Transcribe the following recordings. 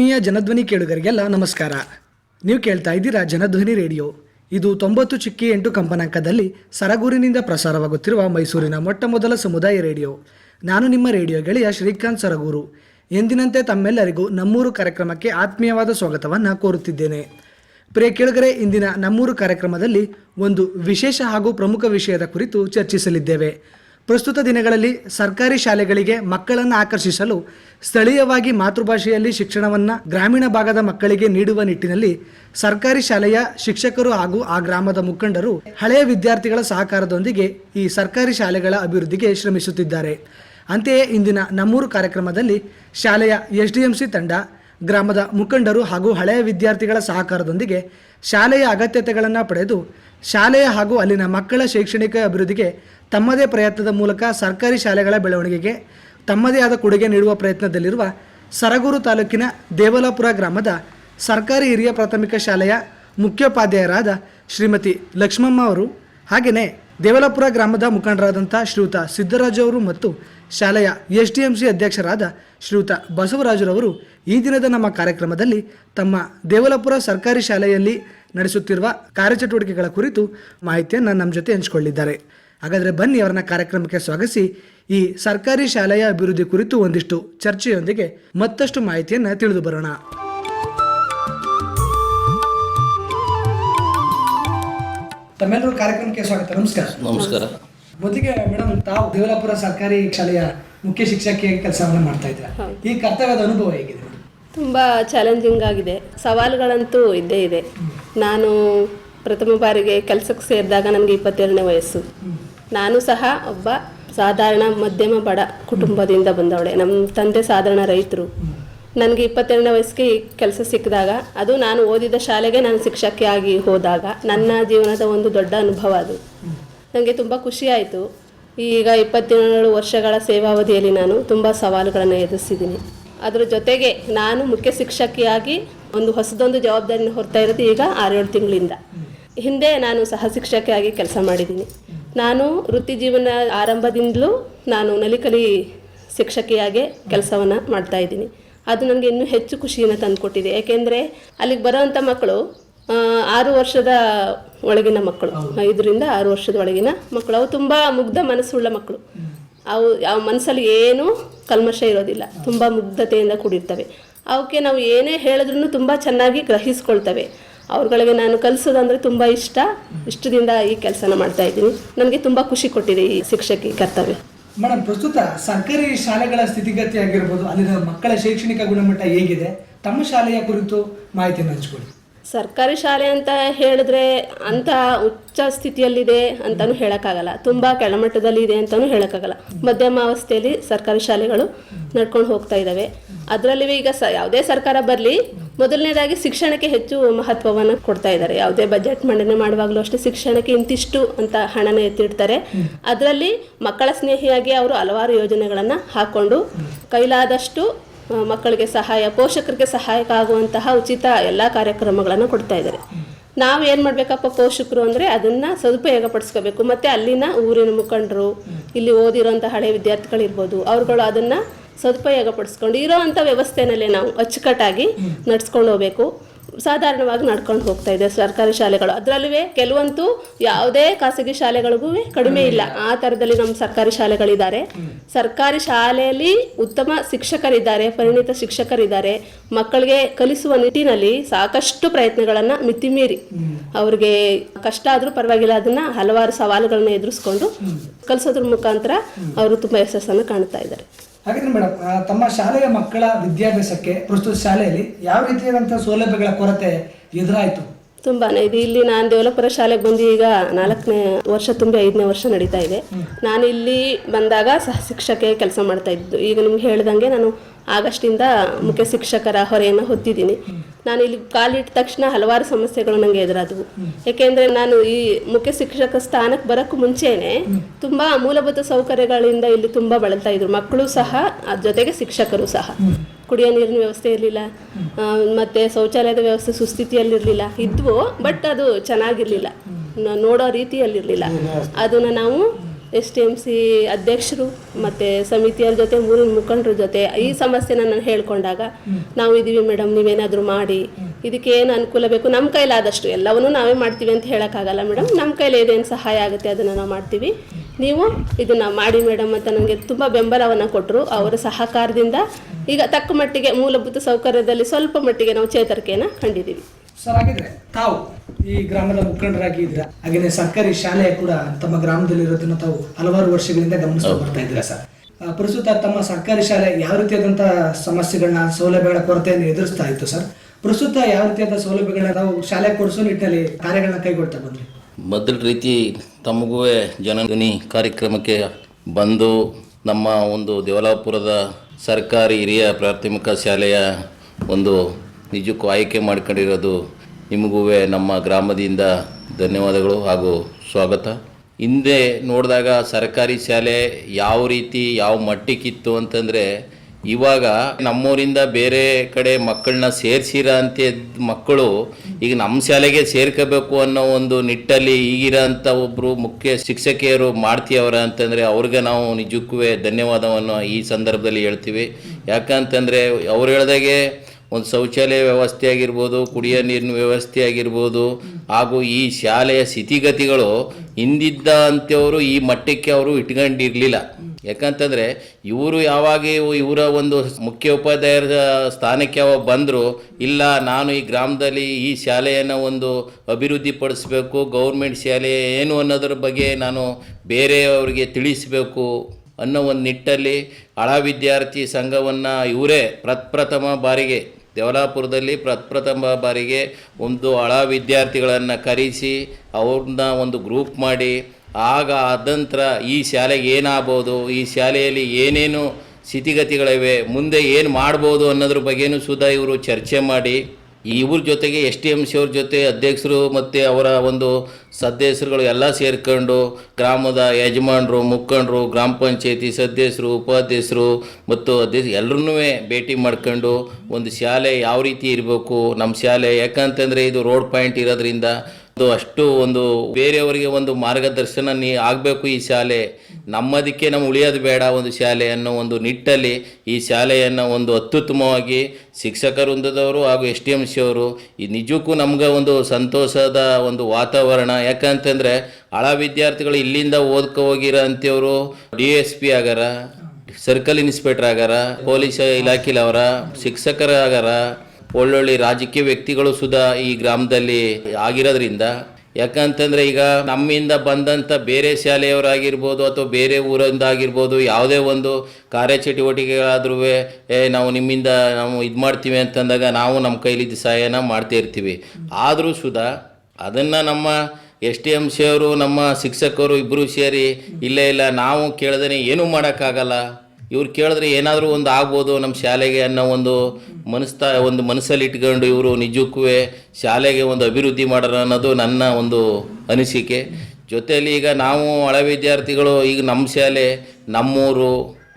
ಆತ್ಮೀಯ ಜನಧ್ವನಿ ಕೇಳುಗರಿಗೆಲ್ಲ ನಮಸ್ಕಾರ. ನೀವು ಕೇಳ್ತಾ ಇದ್ದೀರಾ ಜನಧ್ವನಿ ರೇಡಿಯೋ. ಇದು ತೊಂಬತ್ತು ಚಿಕ್ಕಿ ಎಂಟು ಕಂಪನಾಂಕದಲ್ಲಿ ಸರಗೂರಿನಿಂದ ಪ್ರಸಾರವಾಗುತ್ತಿರುವ ಮೈಸೂರಿನ ಮೊಟ್ಟ ಮೊದಲ ಸಮುದಾಯ ರೇಡಿಯೋ. ನಾನು ನಿಮ್ಮ ರೇಡಿಯೋ ಗೆಳೆಯ ಶ್ರೀಕಾಂತ್ ಸರಗೂರು. ಎಂದಿನಂತೆ ತಮ್ಮೆಲ್ಲರಿಗೂ ನಮ್ಮೂರು ಕಾರ್ಯಕ್ರಮಕ್ಕೆ ಆತ್ಮೀಯವಾದ ಸ್ವಾಗತವನ್ನು ಕೋರುತ್ತಿದ್ದೇನೆ. ಪ್ರಿಯ ಕೇಳುಗರೆ, ಇಂದಿನ ನಮ್ಮೂರು ಕಾರ್ಯಕ್ರಮದಲ್ಲಿ ಒಂದು ವಿಶೇಷ ಹಾಗೂ ಪ್ರಮುಖ ವಿಷಯದ ಕುರಿತು ಚರ್ಚಿಸಲಿದ್ದೇವೆ. ಪ್ರಸ್ತುತ ದಿನಗಳಲ್ಲಿ ಸರ್ಕಾರಿ ಶಾಲೆಗಳಿಗೆ ಮಕ್ಕಳನ್ನು ಆಕರ್ಷಿಸಲು ಸ್ಥಳೀಯವಾಗಿ ಮಾತೃಭಾಷೆಯಲ್ಲಿ ಶಿಕ್ಷಣವನ್ನು ಗ್ರಾಮೀಣ ಭಾಗದ ಮಕ್ಕಳಿಗೆ ನೀಡುವ ನಿಟ್ಟಿನಲ್ಲಿ ಸರ್ಕಾರಿ ಶಾಲೆಯ ಶಿಕ್ಷಕರು ಹಾಗೂ ಆ ಗ್ರಾಮದ ಮುಖಂಡರು ಹಳೆಯ ವಿದ್ಯಾರ್ಥಿಗಳ ಸಹಕಾರದೊಂದಿಗೆ ಈ ಸರ್ಕಾರಿ ಶಾಲೆಗಳ ಅಭಿವೃದ್ಧಿಗೆ ಶ್ರಮಿಸುತ್ತಿದ್ದಾರೆ. ಅಂತೆಯೇ ಇಂದಿನ ನಮ್ಮೂರು ಕಾರ್ಯಕ್ರಮದಲ್ಲಿ ಶಾಲೆಯ ಎಸ್ ಡಿ ತಂಡ, ಗ್ರಾಮದ ಮುಖಂಡರು ಹಾಗೂ ಹಳೆಯ ವಿದ್ಯಾರ್ಥಿಗಳ ಸಹಕಾರದೊಂದಿಗೆ ಶಾಲೆಯ ಅಗತ್ಯತೆಗಳನ್ನು ಪಡೆದು ಶಾಲೆಯ ಹಾಗೂ ಅಲ್ಲಿನ ಮಕ್ಕಳ ಶೈಕ್ಷಣಿಕ ಅಭಿವೃದ್ಧಿಗೆ ತಮ್ಮದೇ ಪ್ರಯತ್ನದ ಮೂಲಕ ಸರ್ಕಾರಿ ಶಾಲೆಗಳ ಬೆಳವಣಿಗೆಗೆ ತಮ್ಮದೇ ಆದ ಕೊಡುಗೆ ನೀಡುವ ಪ್ರಯತ್ನದಲ್ಲಿರುವ ಸರಗೂರು ತಾಲೂಕಿನ ದೇವಲಾಪುರ ಗ್ರಾಮದ ಸರ್ಕಾರಿ ಹಿರಿಯ ಪ್ರಾಥಮಿಕ ಶಾಲೆಯ ಮುಖ್ಯೋಪಾಧ್ಯಾಯರಾದ ಶ್ರೀಮತಿ ಲಕ್ಷ್ಮಮ್ಮ ಅವರು ಹಾಗೆಯೇ ದೇವಲಾಪುರ ಗ್ರಾಮದ ಮುಖಂಡರಾದಂಥ ಶ್ರೀಯುತ ಸಿದ್ದರಾಜವರು ಮತ್ತು ಶಾಲೆಯ ಎಸ್ ಡಿ ಎಂ ಸಿ ಅಧ್ಯಕ್ಷರಾದ ಶ್ರೀಯುತ ಬಸವರಾಜರವರು ಈ ದಿನದ ನಮ್ಮ ಕಾರ್ಯಕ್ರಮದಲ್ಲಿ ತಮ್ಮ ದೇವಲಾಪುರ ಸರ್ಕಾರಿ ಶಾಲೆಯಲ್ಲಿ ನಡೆಸುತ್ತಿರುವ ಕಾರ್ಯಚಟುವಟಿಕೆಗಳ ಕುರಿತು ಮಾಹಿತಿಯನ್ನು ನಮ್ಮ ಜೊತೆ ಹಂಚಿಕೊಳ್ಳಿದ್ದಾರೆ ಹಾಗಾದರೆ ಬನ್ನಿ ಅವರನ್ನ ಕಾರ್ಯಕ್ರಮಕ್ಕೆ ಸ್ವಾಗತಿಸಿ. ಈ ಸರ್ಕಾರಿ ಶಾಲೆಯ ಅಭಿವೃದ್ಧಿ ಕುರಿತು ಒಂದಿಷ್ಟು ಚರ್ಚೆಯೊಂದಿಗೆ ಮತ್ತಷ್ಟು ಮಾಹಿತಿಯನ್ನು ತಿಳಿದು ಬರೋಣ. ತಮ್ಮೆಲ್ಲರೂ ಕಾರ್ಯಕ್ರಮಕ್ಕೆ ಸ್ವಾಗತ. ನಮಸ್ಕಾರ. ನಮಸ್ಕಾರ. ಮೊದಲಿಗೆ ಮೇಡಮ್ ತಾವು ದೇವಲಾಪುರ ಸರ್ಕಾರಿ ಶಾಲೆಯ ಮುಖ್ಯ ಶಿಕ್ಷಕಿಯಾಗಿ ಕೆಲಸವನ್ನು ಮಾಡ್ತಾ ಇದ್ದಾರೆ? ಈ ಕರ್ತವ್ಯದ ಅನುಭವ ಹೇಗಿದೆ? ತುಂಬ ಚಾಲೆಂಜಿಂಗ್ ಆಗಿದೆ. ಸವಾಲುಗಳಂತೂ ಇದ್ದೇ ಇದೆ. ನಾನು ಪ್ರಥಮ ಬಾರಿಗೆ ಕೆಲಸಕ್ಕೆ ಸೇರಿದಾಗ ನನಗೆ ಇಪ್ಪತ್ತೆರಡನೇ ವಯಸ್ಸು. ನಾನು ಸಹ ಒಬ್ಬ ಸಾಧಾರಣ ಮಧ್ಯಮ ಬಡ ಕುಟುಂಬದಿಂದ ಬಂದವಳೆ. ನಮ್ಮ ತಂದೆ ಸಾಧಾರಣ ರೈತರು. ನನಗೆ ಇಪ್ಪತ್ತೆರಡನೇ ವಯಸ್ಸಿಗೆ ಕೆಲಸ ಸಿಕ್ಕಿದಾಗ, ಅದು ನಾನು ಓದಿದ ಶಾಲೆಗೆ ನಾನು ಶಿಕ್ಷಕಿಯಾಗಿ ಹೋದಾಗ ನನ್ನ ಜೀವನದ ಒಂದು ದೊಡ್ಡ ಅನುಭವ ಅದು. ನನಗೆ ತುಂಬ ಖುಷಿಯಾಯಿತು ಈಗ ಇಪ್ಪತ್ತೇಳು ವರ್ಷಗಳ ಸೇವಾವಧಿಯಲ್ಲಿ ನಾನು ತುಂಬ ಸವಾಲುಗಳನ್ನು ಎದುರಿಸಿದ್ದೀನಿ. ಅದರ ಜೊತೆಗೆ ನಾನು ಮುಖ್ಯ ಶಿಕ್ಷಕಿಯಾಗಿ ಒಂದು ಹೊಸದೊಂದು ಜವಾಬ್ದಾರಿನ ಹೊರ್ತಾ ಇರೋದು ಈಗ ಆರೇಳು ತಿಂಗಳಿಂದ. ಹಿಂದೆ ನಾನು ಸಹ ಶಿಕ್ಷಕಿಯಾಗಿ ಕೆಲಸ ಮಾಡಿದ್ದೀನಿ. ನಾನು ವೃತ್ತಿ ಜೀವನ ಆರಂಭದಿಂದಲೂ ನಾನು ನಲಿಕಲಿ ಶಿಕ್ಷಕಿಯಾಗೆ ಕೆಲಸವನ್ನು ಮಾಡ್ತಾ ಇದ್ದೀನಿ. ಅದು ನನಗೆ ಇನ್ನೂ ಹೆಚ್ಚು ಖುಷಿಯನ್ನು ತಂದುಕೊಟ್ಟಿದೆ. ಯಾಕೆಂದರೆ ಅಲ್ಲಿಗೆ ಬರೋವಂಥ ಮಕ್ಕಳು ಆರು ವರ್ಷದ ಒಳಗಿನ ಮಕ್ಕಳು ಐದರಿಂದ ಆರು ವರ್ಷದ ಒಳಗಿನ ಮಕ್ಕಳು. ಅವು ತುಂಬ ಮುಗ್ಧ ಮನಸ್ಸುಳ್ಳ ಮಕ್ಕಳು. ಅವು ಯಾವ ಮನಸ್ಸಲ್ಲಿ ಏನೂ ಕಲ್ಮಶ ಇರೋದಿಲ್ಲ. ತುಂಬ ಮುಗ್ಧತೆಯಿಂದ ಕೂಡಿರ್ತವೆ. ಅವಕ್ಕೆ ನಾವು ಏನೇ ಹೇಳಿದ್ರೂ ತುಂಬ ಚೆನ್ನಾಗಿ ಗ್ರಹಿಸ್ಕೊಳ್ತವೆ. ಅವ್ರುಗಳಿಗೆ ನಾನು ಕಲಿಸೋದಂದರೆ ತುಂಬ ಇಷ್ಟ. ಇಷ್ಟದಿಂದ ಈ ಕೆಲಸನ ಮಾಡ್ತಾ ಇದ್ದೀನಿ. ನನಗೆ ತುಂಬ ಖುಷಿ ಕೊಟ್ಟಿದೆ ಈ ಶಿಕ್ಷಕಿ ಕರ್ತವ್ಯ. ಮೇಡಮ್ ಪ್ರಸ್ತುತ ಸರ್ಕಾರಿ ಶಾಲೆಗಳ ಸ್ಥಿತಿಗತಿ ಆಗಿರ್ಬೋದು, ಅಲ್ಲಿನ ಮಕ್ಕಳ ಶೈಕ್ಷಣಿಕ ಗುಣಮಟ್ಟ ಹೇಗಿದೆ? ತಮ್ಮ ಶಾಲೆಯ ಕುರಿತು ಮಾಹಿತಿಯನ್ನು ಹಂಚಿಕೊಳ್ಳಿ. ಸರ್ಕಾರಿ ಶಾಲೆ ಅಂತ ಹೇಳಿದ್ರೆ ಅಂತ ಉಚ್ಚ ಸ್ಥಿತಿಯಲ್ಲಿದೆ ಅಂತಲೂ ಹೇಳೋಕ್ಕಾಗಲ್ಲ. ತುಂಬ ಕೆಳಮಟ್ಟದಲ್ಲಿ ಇದೆ ಅಂತಲೂ ಹೇಳೋಕ್ಕಾಗಲ್ಲ. ಮಧ್ಯಮಾವಸ್ಥೆಯಲ್ಲಿ ಸರ್ಕಾರಿ ಶಾಲೆಗಳು ನಡ್ಕೊಂಡು ಹೋಗ್ತಾ ಇದ್ದಾವೆ ಅದರಲ್ಲಿ ಈಗ ಸ ಯಾವುದೇ ಸರ್ಕಾರ ಬರಲಿ, ಮೊದಲನೇದಾಗಿ ಶಿಕ್ಷಣಕ್ಕೆ ಹೆಚ್ಚು ಮಹತ್ವವನ್ನು ಕೊಡ್ತಾ ಇದ್ದಾರೆ ಯಾವುದೇ ಬಜೆಟ್ ಮಂಡನೆ ಮಾಡುವಾಗಲೂ ಅಷ್ಟೇ ಶಿಕ್ಷಣಕ್ಕೆ ಇಂತಿಷ್ಟು ಅಂತ ಹಣನ ಎತ್ತಿಡ್ತಾರೆ. ಅದರಲ್ಲಿ ಮಕ್ಕಳ ಸ್ನೇಹಿಯಾಗಿ ಅವರು ಹಲವಾರು ಯೋಜನೆಗಳನ್ನು ಹಾಕ್ಕೊಂಡು ಕೈಲಾದಷ್ಟು ಮಕ್ಕಳಿಗೆ ಸಹಾಯ ಪೋಷಕರಿಗೆ ಸಹಾಯಕ ಆಗುವಂತಹ ಉಚಿತ ಎಲ್ಲ ಕಾರ್ಯಕ್ರಮಗಳನ್ನು ಕೊಡ್ತಾ ಇದ್ದಾರೆ. ನಾವು ಏನು ಮಾಡಬೇಕಪ್ಪ ಪೋಷಕರು ಅಂದರೆ ಅದನ್ನು ಸದುಪಯೋಗ ಪಡಿಸ್ಕೋಬೇಕು. ಮತ್ತು ಅಲ್ಲಿನ ಊರಿನ ಮುಖಂಡರು ಇಲ್ಲಿ ಓದಿರೋಂಥ ಹಳೆ ವಿದ್ಯಾರ್ಥಿಗಳಿರ್ಬೋದು ಅವ್ರುಗಳು ಅದನ್ನು ಸದುಪಯೋಗ ಪಡಿಸ್ಕೊಂಡು ಇರೋವಂಥ ವ್ಯವಸ್ಥೆನಲ್ಲೇ ನಾವು ಅಚ್ಚುಕಟ್ಟಾಗಿ ನಡ್ಸ್ಕೊಂಡು ಹೋಗ್ಬೇಕು. ಸಾಧಾರಣವಾಗಿ ನಡ್ಕೊಂಡು ಹೋಗ್ತಾ ಇದೆ ಸರ್ಕಾರಿ ಶಾಲೆಗಳು. ಅದರಲ್ಲೂ ಕೆಲವಂತೂ ಯಾವುದೇ ಖಾಸಗಿ ಶಾಲೆಗಳಿಗೂ ಕಡಿಮೆ ಇಲ್ಲ. ಆ ಥರದಲ್ಲಿ ನಮ್ಮ ಸರ್ಕಾರಿ ಶಾಲೆಗಳಿದ್ದಾರೆ. ಸರ್ಕಾರಿ ಶಾಲೆಯಲ್ಲಿ ಉತ್ತಮ ಶಿಕ್ಷಕರಿದ್ದಾರೆ, ಪರಿಣಿತ ಶಿಕ್ಷಕರಿದ್ದಾರೆ. ಮಕ್ಕಳಿಗೆ ಕಲಿಸುವ ನಿಟ್ಟಿನಲ್ಲಿ ಸಾಕಷ್ಟು ಪ್ರಯತ್ನಗಳನ್ನು ಮಿತಿಮೀರಿ ಅವ್ರಿಗೆ ಕಷ್ಟ ಆದರೂ ಪರವಾಗಿಲ್ಲ, ಅದನ್ನು ಹಲವಾರು ಸವಾಲುಗಳನ್ನ ಎದುರಿಸ್ಕೊಂಡು ಕಲಿಸೋದ್ರ ಮುಖಾಂತರ ಅವರು ತುಂಬ ಯಶಸ್ಸನ್ನು ಕಾಣ್ತಾ ಇದ್ದಾರೆ. ಹಾಗಾದ್ರೆ ಮೇಡಮ್ ತಮ್ಮ ಶಾಲೆಯ ಮಕ್ಕಳ ವಿದ್ಯಾಭ್ಯಾಸಕ್ಕೆ ಪ್ರಸ್ತುತ ಶಾಲೆಯಲ್ಲಿ ಯಾವ ರೀತಿಯಾದಂತಹ ಸೌಲಭ್ಯಗಳ ಕೊರತೆ ಎದುರಾಯಿತು? ತುಂಬಾನೇ ಇದು. ಇಲ್ಲಿ ನಾನು ದೇವಲಪುರ ಶಾಲೆಗೆ ಬಂದು ಈಗ ನಾಲ್ಕನೇ ವರ್ಷ ತುಂಬಿ ಐದನೇ ವರ್ಷ ನಡೀತಾ ಇದೆ. ನಾನು ಇಲ್ಲಿ ಬಂದಾಗ ಸಹ ಶಿಕ್ಷಕ ಕೆಲಸ ಮಾಡ್ತಾ ಇದ್ದು ಈಗ ನಿಮ್ಗೆ ಹೇಳ್ದಂಗೆ ನಾನು ಆಗಸ್ಟಿಂದ ಮುಖ್ಯ ಶಿಕ್ಷಕರ ಹೊರೆಯನ್ನು ಹೊತ್ತಿದ್ದೀನಿ. ನಾನು ಇಲ್ಲಿ ಕಾಲಿಟ್ಟ ತಕ್ಷಣ ಹಲವಾರು ಸಮಸ್ಯೆಗಳು ನನಗೆ ಎದುರಾದವು. ಯಾಕೆಂದರೆ ನಾನು ಈ ಮುಖ್ಯ ಶಿಕ್ಷಕ ಸ್ಥಾನಕ್ಕೆ ಬರೋಕ್ಕೂ ಮುಂಚೆನೆ ತುಂಬ ಮೂಲಭೂತ ಸೌಕರ್ಯಗಳಿಂದ ಇಲ್ಲಿ ತುಂಬ ಬಳಲ್ತಾ ಇದ್ರು. ಮಕ್ಕಳು ಸಹ ಅದ್ರ ಜೊತೆಗೆ ಶಿಕ್ಷಕರು ಸಹ. ಕುಡಿಯೋ ನೀರಿನ ವ್ಯವಸ್ಥೆ ಇರಲಿಲ್ಲ ಮತ್ತು ಶೌಚಾಲಯದ ವ್ಯವಸ್ಥೆ ಸುಸ್ಥಿತಿಯಲ್ಲಿರಲಿಲ್ಲ. ಇದ್ವು ಬಟ್ ಅದು ಚೆನ್ನಾಗಿರಲಿಲ್ಲ. ನೋಡೋ ರೀತಿಯಲ್ಲಿರಲಿಲ್ಲ. ಅದನ್ನು ನಾವು ಎಸ್ ಟಿ ಎಂ ಸಿ ಅಧ್ಯಕ್ಷರು ಮತ್ತು ಸಮಿತಿಯವ್ರ ಜೊತೆ ಮೂರು ಮುಖಂಡರ ಜೊತೆ ಈ ಸಮಸ್ಯೆನ ನಾನು ಹೇಳ್ಕೊಂಡಾಗ ನಾವು ಇದೀವಿ ಮೇಡಮ್ ನೀವೇನಾದರೂ ಮಾಡಿ. ಇದಕ್ಕೆ ಏನು ಅನುಕೂಲ ಬೇಕು? ನಮ್ಮ ಕೈಲಾದಷ್ಟು ಎಲ್ಲವನ್ನೂ ನಾವೇ ಮಾಡ್ತೀವಿ ಅಂತ ಹೇಳೋಕ್ಕಾಗಲ್ಲ ಮೇಡಮ್. ನಮ್ಮ ಕೈಲಿ ಏನೇನು ಸಹಾಯ ಆಗುತ್ತೆ ಅದನ್ನು ನಾವು ಮಾಡ್ತೀವಿ. ನೀವು ಇದನ್ನು ಮಾಡಿ ಮೇಡಮ್ ಅಂತ ನನಗೆ ತುಂಬ ಬೆಂಬಲವನ್ನು ಕೊಟ್ಟರು ಅವರ ಸಹಕಾರದಿಂದ ಈಗ ತಕ್ಕ ಮಟ್ಟಿಗೆ ಮೂಲಭೂತ ಸೌಕರ್ಯದಲ್ಲಿ ಸ್ವಲ್ಪ ಮಟ್ಟಿಗೆ ನಾವು ಚೇತರಿಕೆಯನ್ನು ಕಂಡಿದ್ದೀವಿ. ಸರ್ ಹಾಗಿದ್ರೆ ತಾವು ಈ ಗ್ರಾಮದ ಮುಖಂಡರಾಗಿ ಇದ್ರ ಹಾಗೇನೆ ಸರ್ಕಾರಿ ಶಾಲೆ ಕೂಡ ತಮ್ಮ ಗ್ರಾಮದಲ್ಲಿ ಇರೋದನ್ನ ತಾವು ಹಲವಾರು ವರ್ಷಗಳಿಂದ ಗಮನಿಸ್ತಾ ಬರ್ತಾ ಇದ್ದೀರಾ ಸರ್ ಪ್ರಸ್ತುತ ತಮ್ಮ ಸರ್ಕಾರಿ ಶಾಲೆ ಯಾವ ರೀತಿಯಾದಂಥ ಸಮಸ್ಯೆಗಳನ್ನ ಸೌಲಭ್ಯಗಳ ಕೊರತೆಯನ್ನು ಎದುರಿಸ್ತಾ ಇತ್ತು ಸರ್ ಪ್ರಸ್ತುತ ಯಾವ ರೀತಿಯಾದ ಸೌಲಭ್ಯಗಳನ್ನ ನಾವು ಶಾಲೆ ಕೊಡಿಸೋ ನಿಟ್ಟಿನಲ್ಲಿ ಕಾರ್ಯಗಳನ್ನ ಕೈಗೊಳ್ತಾ ಬಂದ್ರಿ? ಮೊದಲ ರೀತಿ ತಮಗೂ ಜನಧ್ವನಿ ಕಾರ್ಯಕ್ರಮಕ್ಕೆ ಬಂದು ನಮ್ಮ ಒಂದು ದೇವಲಾಪುರದ ಸರ್ಕಾರಿ ಹಿರಿಯ ಪ್ರಾಥಮಿಕ ಶಾಲೆಯ ಒಂದು ನಿಜಕ್ಕೂ ಆಯ್ಕೆ ಮಾಡ್ಕೊಂಡಿರೋದು ನಿಮಗೂ ನಮ್ಮ ಗ್ರಾಮದಿಂದ ಧನ್ಯವಾದಗಳು ಹಾಗೂ ಸ್ವಾಗತ. ಹಿಂದೆ ನೋಡಿದಾಗ ಸರ್ಕಾರಿ ಶಾಲೆ ಯಾವ ರೀತಿ ಯಾವ ಮಟ್ಟಕ್ಕಿತ್ತು ಅಂತಂದರೆ ಇವಾಗ ನಮ್ಮೂರಿಂದ ಬೇರೆ ಕಡೆ ಮಕ್ಕಳನ್ನ ಸೇರಿಸಿರ ಅಂತ ಮಕ್ಕಳು ಈಗ ನಮ್ಮ ಶಾಲೆಗೆ ಸೇರ್ಕೋಬೇಕು ಅನ್ನೋ ಒಂದು ನಿಟ್ಟಲ್ಲಿ ಈಗಿರೋ ಅಂಥ ಒಬ್ಬರು ಮುಖ್ಯ ಶಿಕ್ಷಕಿಯರು ಮಾಡ್ತೀಯವ್ರ ಅಂತಂದರೆ ಅವ್ರಿಗೆ ನಾವು ನಿಜಕ್ಕೂ ಧನ್ಯವಾದವನ್ನು ಈ ಸಂದರ್ಭದಲ್ಲಿ ಹೇಳ್ತೀವಿ. ಯಾಕಂತಂದರೆ ಅವ್ರು ಹೇಳ್ದಾಗೆ ಒಂದು ಶೌಚಾಲಯ ವ್ಯವಸ್ಥೆ ಆಗಿರ್ಬೋದು ಕುಡಿಯೋ ನೀರಿನ ವ್ಯವಸ್ಥೆ ಆಗಿರ್ಬೋದು ಹಾಗೂ ಈ ಶಾಲೆಯ ಸ್ಥಿತಿಗತಿಗಳು ಹಿಂದಿದ್ದ ಅಂಥವರು ಈ ಮಟ್ಟಕ್ಕೆ ಅವರು ಇಟ್ಕೊಂಡಿರಲಿಲ್ಲ. ಯಾಕಂತಂದರೆ ಇವರು ಯಾವಾಗ ಇವರ ಒಂದು ಮುಖ್ಯ ಉಪಾಧ್ಯಾಯರ ಸ್ಥಾನಕ್ಕೆ ಯಾವಾಗ ಬಂದರು, ಇಲ್ಲ ನಾನು ಈ ಗ್ರಾಮದಲ್ಲಿ ಈ ಶಾಲೆಯನ್ನು ಒಂದು ಅಭಿವೃದ್ಧಿ ಪಡಿಸ್ಬೇಕು ಗೌರ್ಮೆಂಟ್ ಶಾಲೆ ಏನು ಅನ್ನೋದ್ರ ಬಗ್ಗೆ ನಾನು ಬೇರೆಯವರಿಗೆ ತಿಳಿಸಬೇಕು ಅನ್ನೋ ಒಂದು ನಿಟ್ಟಲ್ಲಿ ಹಳ ವಿದ್ಯಾರ್ಥಿ ಸಂಘವನ್ನು ಇವರೇ ಪ್ರಪ್ರಥಮ ಬಾರಿಗೆ ದೇವಲಾಪುರದಲ್ಲಿ ಪ್ರಪ್ರಥಮ ಬಾರಿಗೆ ಒಂದು ಹಳ ವಿದ್ಯಾರ್ಥಿಗಳನ್ನು ಕರೆಸಿ ಅವ್ರನ್ನ ಒಂದು ಗ್ರೂಪ್ ಮಾಡಿ, ಆಗ ಆದಂತರ ಈ ಶಾಲೆಗೆ ಏನಾಗ್ಬೋದು, ಈ ಶಾಲೆಯಲ್ಲಿ ಏನೇನು ಸ್ಥಿತಿಗತಿಗಳಿವೆ, ಮುಂದೆ ಏನು ಮಾಡ್ಬೋದು ಅನ್ನೋದ್ರ ಬಗ್ಗೆಯೂ ಸುಧಾ ಇವರು ಚರ್ಚೆ ಮಾಡಿ ಇವ್ರ ಜೊತೆಗೆ ಎಸ್ ಟಿ ಎಂ ಸಿ ಅವ್ರ ಜೊತೆ ಅಧ್ಯಕ್ಷರು ಮತ್ತು ಅವರ ಒಂದು ಸದಸ್ಯರುಗಳು ಎಲ್ಲ ಸೇರಿಕೊಂಡು ಗ್ರಾಮದ ಯಜಮಾನರು, ಮುಖಂಡರು, ಗ್ರಾಮ ಪಂಚಾಯತಿ ಸದಸ್ಯರು, ಉಪಾಧ್ಯಕ್ಷರು ಮತ್ತು ಅಧ್ಯಕ್ಷ ಎಲ್ಲರನ್ನೂ ಭೇಟಿ ಮಾಡ್ಕೊಂಡು ಒಂದು ಶಾಲೆ ಯಾವ ರೀತಿ ಇರಬೇಕು ನಮ್ಮ ಶಾಲೆ, ಯಾಕಂತಂದರೆ ಇದು ರೋಡ್ ಪಾಯಿಂಟ್ ಇರೋದ್ರಿಂದ ಅದು ಅಷ್ಟು ಒಂದು ಬೇರೆಯವರಿಗೆ ಒಂದು ಮಾರ್ಗದರ್ಶನ ನೀ ಆಗಬೇಕು ಈ ಶಾಲೆ. ನಮ್ಮದಕ್ಕೆ ನಮ್ಮ ಉಳಿಯೋದು ಬೇಡ ಒಂದು ಶಾಲೆಯನ್ನು ಒಂದು ನಿಟ್ಟಲ್ಲಿ. ಈ ಶಾಲೆಯನ್ನು ಒಂದು ಅತ್ಯುತ್ತಮವಾಗಿ ಶಿಕ್ಷಕ ವೃಂದದವರು ಹಾಗೂ ಎಸ್ ಡಿ ಎಂ ಸಿ ಅವರು. ಈ ನಿಜಕ್ಕೂ ನಮ್ಗೆ ಒಂದು ಸಂತೋಷದ ಒಂದು ವಾತಾವರಣ. ಯಾಕಂತಂದರೆ ಹಳ ವಿದ್ಯಾರ್ಥಿಗಳು ಇಲ್ಲಿಂದ ಓದ್ಕೊ ಹೋಗಿರೋ ಅಂಥವ್ರು ಡಿ ಎಸ್ ಪಿ ಆಗಾರ, ಸರ್ಕಲ್ ಇನ್ಸ್ಪೆಕ್ಟರ್ ಆಗಾರ, ಪೊಲೀಸ್ ಇಲಾಖೆಲವರ ಅವರ ಶಿಕ್ಷಕರ ಆಗಾರ, ಒಳ್ಳೊಳ್ಳೆ ರಾಜಕೀಯ ವ್ಯಕ್ತಿಗಳು ಸುದಾ ಈ ಗ್ರಾಮದಲ್ಲಿ ಆಗಿರೋದ್ರಿಂದ ಯಾಕಂತಂದ್ರೆ ಈಗ ನಮ್ಮಿಂದ ಬಂದಂಥ ಬೇರೆ ಶಾಲೆಯವರಾಗಿರ್ಬೋದು ಅಥವಾ ಬೇರೆ ಊರಿಂದ ಆಗಿರ್ಬೋದು ಯಾವುದೇ ಒಂದು ಕಾರ್ಯಚಟುವಟಿಕೆಗಳಾದ್ರೂ ನಾವು ನಿಮ್ಮಿಂದ ನಾವು ಇದು ಮಾಡ್ತೀವಿ ಅಂತಂದಾಗ ನಾವು ನಮ್ಮ ಕೈಲಿದ್ದ ಸಹಾಯನ ಮಾಡ್ತಾ ಇರ್ತೀವಿ. ಆದರೂ ಸುಧಾ ಅದನ್ನು ನಮ್ಮ ಎಸ್ ಟಿ ಎಂ ಸಿ ಅವರು, ನಮ್ಮ ಶಿಕ್ಷಕರು ಇಬ್ಬರು ಸೇರಿ, ಇಲ್ಲೇ ಇಲ್ಲ, ನಾವು ಕೇಳ್ದೇ ಏನೂ ಮಾಡೋಕ್ಕಾಗಲ್ಲ. ಇವ್ರು ಕೇಳಿದ್ರೆ ಏನಾದರೂ ಒಂದು ಆಗ್ಬೋದು ನಮ್ಮ ಶಾಲೆಗೆ ಅನ್ನೋ ಒಂದು ಮನಸ್ತಾ, ಒಂದು ಮನಸ್ಸಲ್ಲಿ ಇಟ್ಕೊಂಡು ಇವರು ನಿಜಕ್ಕೂ ಶಾಲೆಗೆ ಒಂದು ಅಭಿವೃದ್ಧಿ ಮಾಡೋಣ ಅನ್ನೋದು ನನ್ನ ಒಂದು ಅನಿಸಿಕೆ. ಜೊತೆಯಲ್ಲಿ ಈಗ ನಾವು ಹಳ ವಿದ್ಯಾರ್ಥಿಗಳು, ಈಗ ನಮ್ಮ ಶಾಲೆ, ನಮ್ಮೂರು,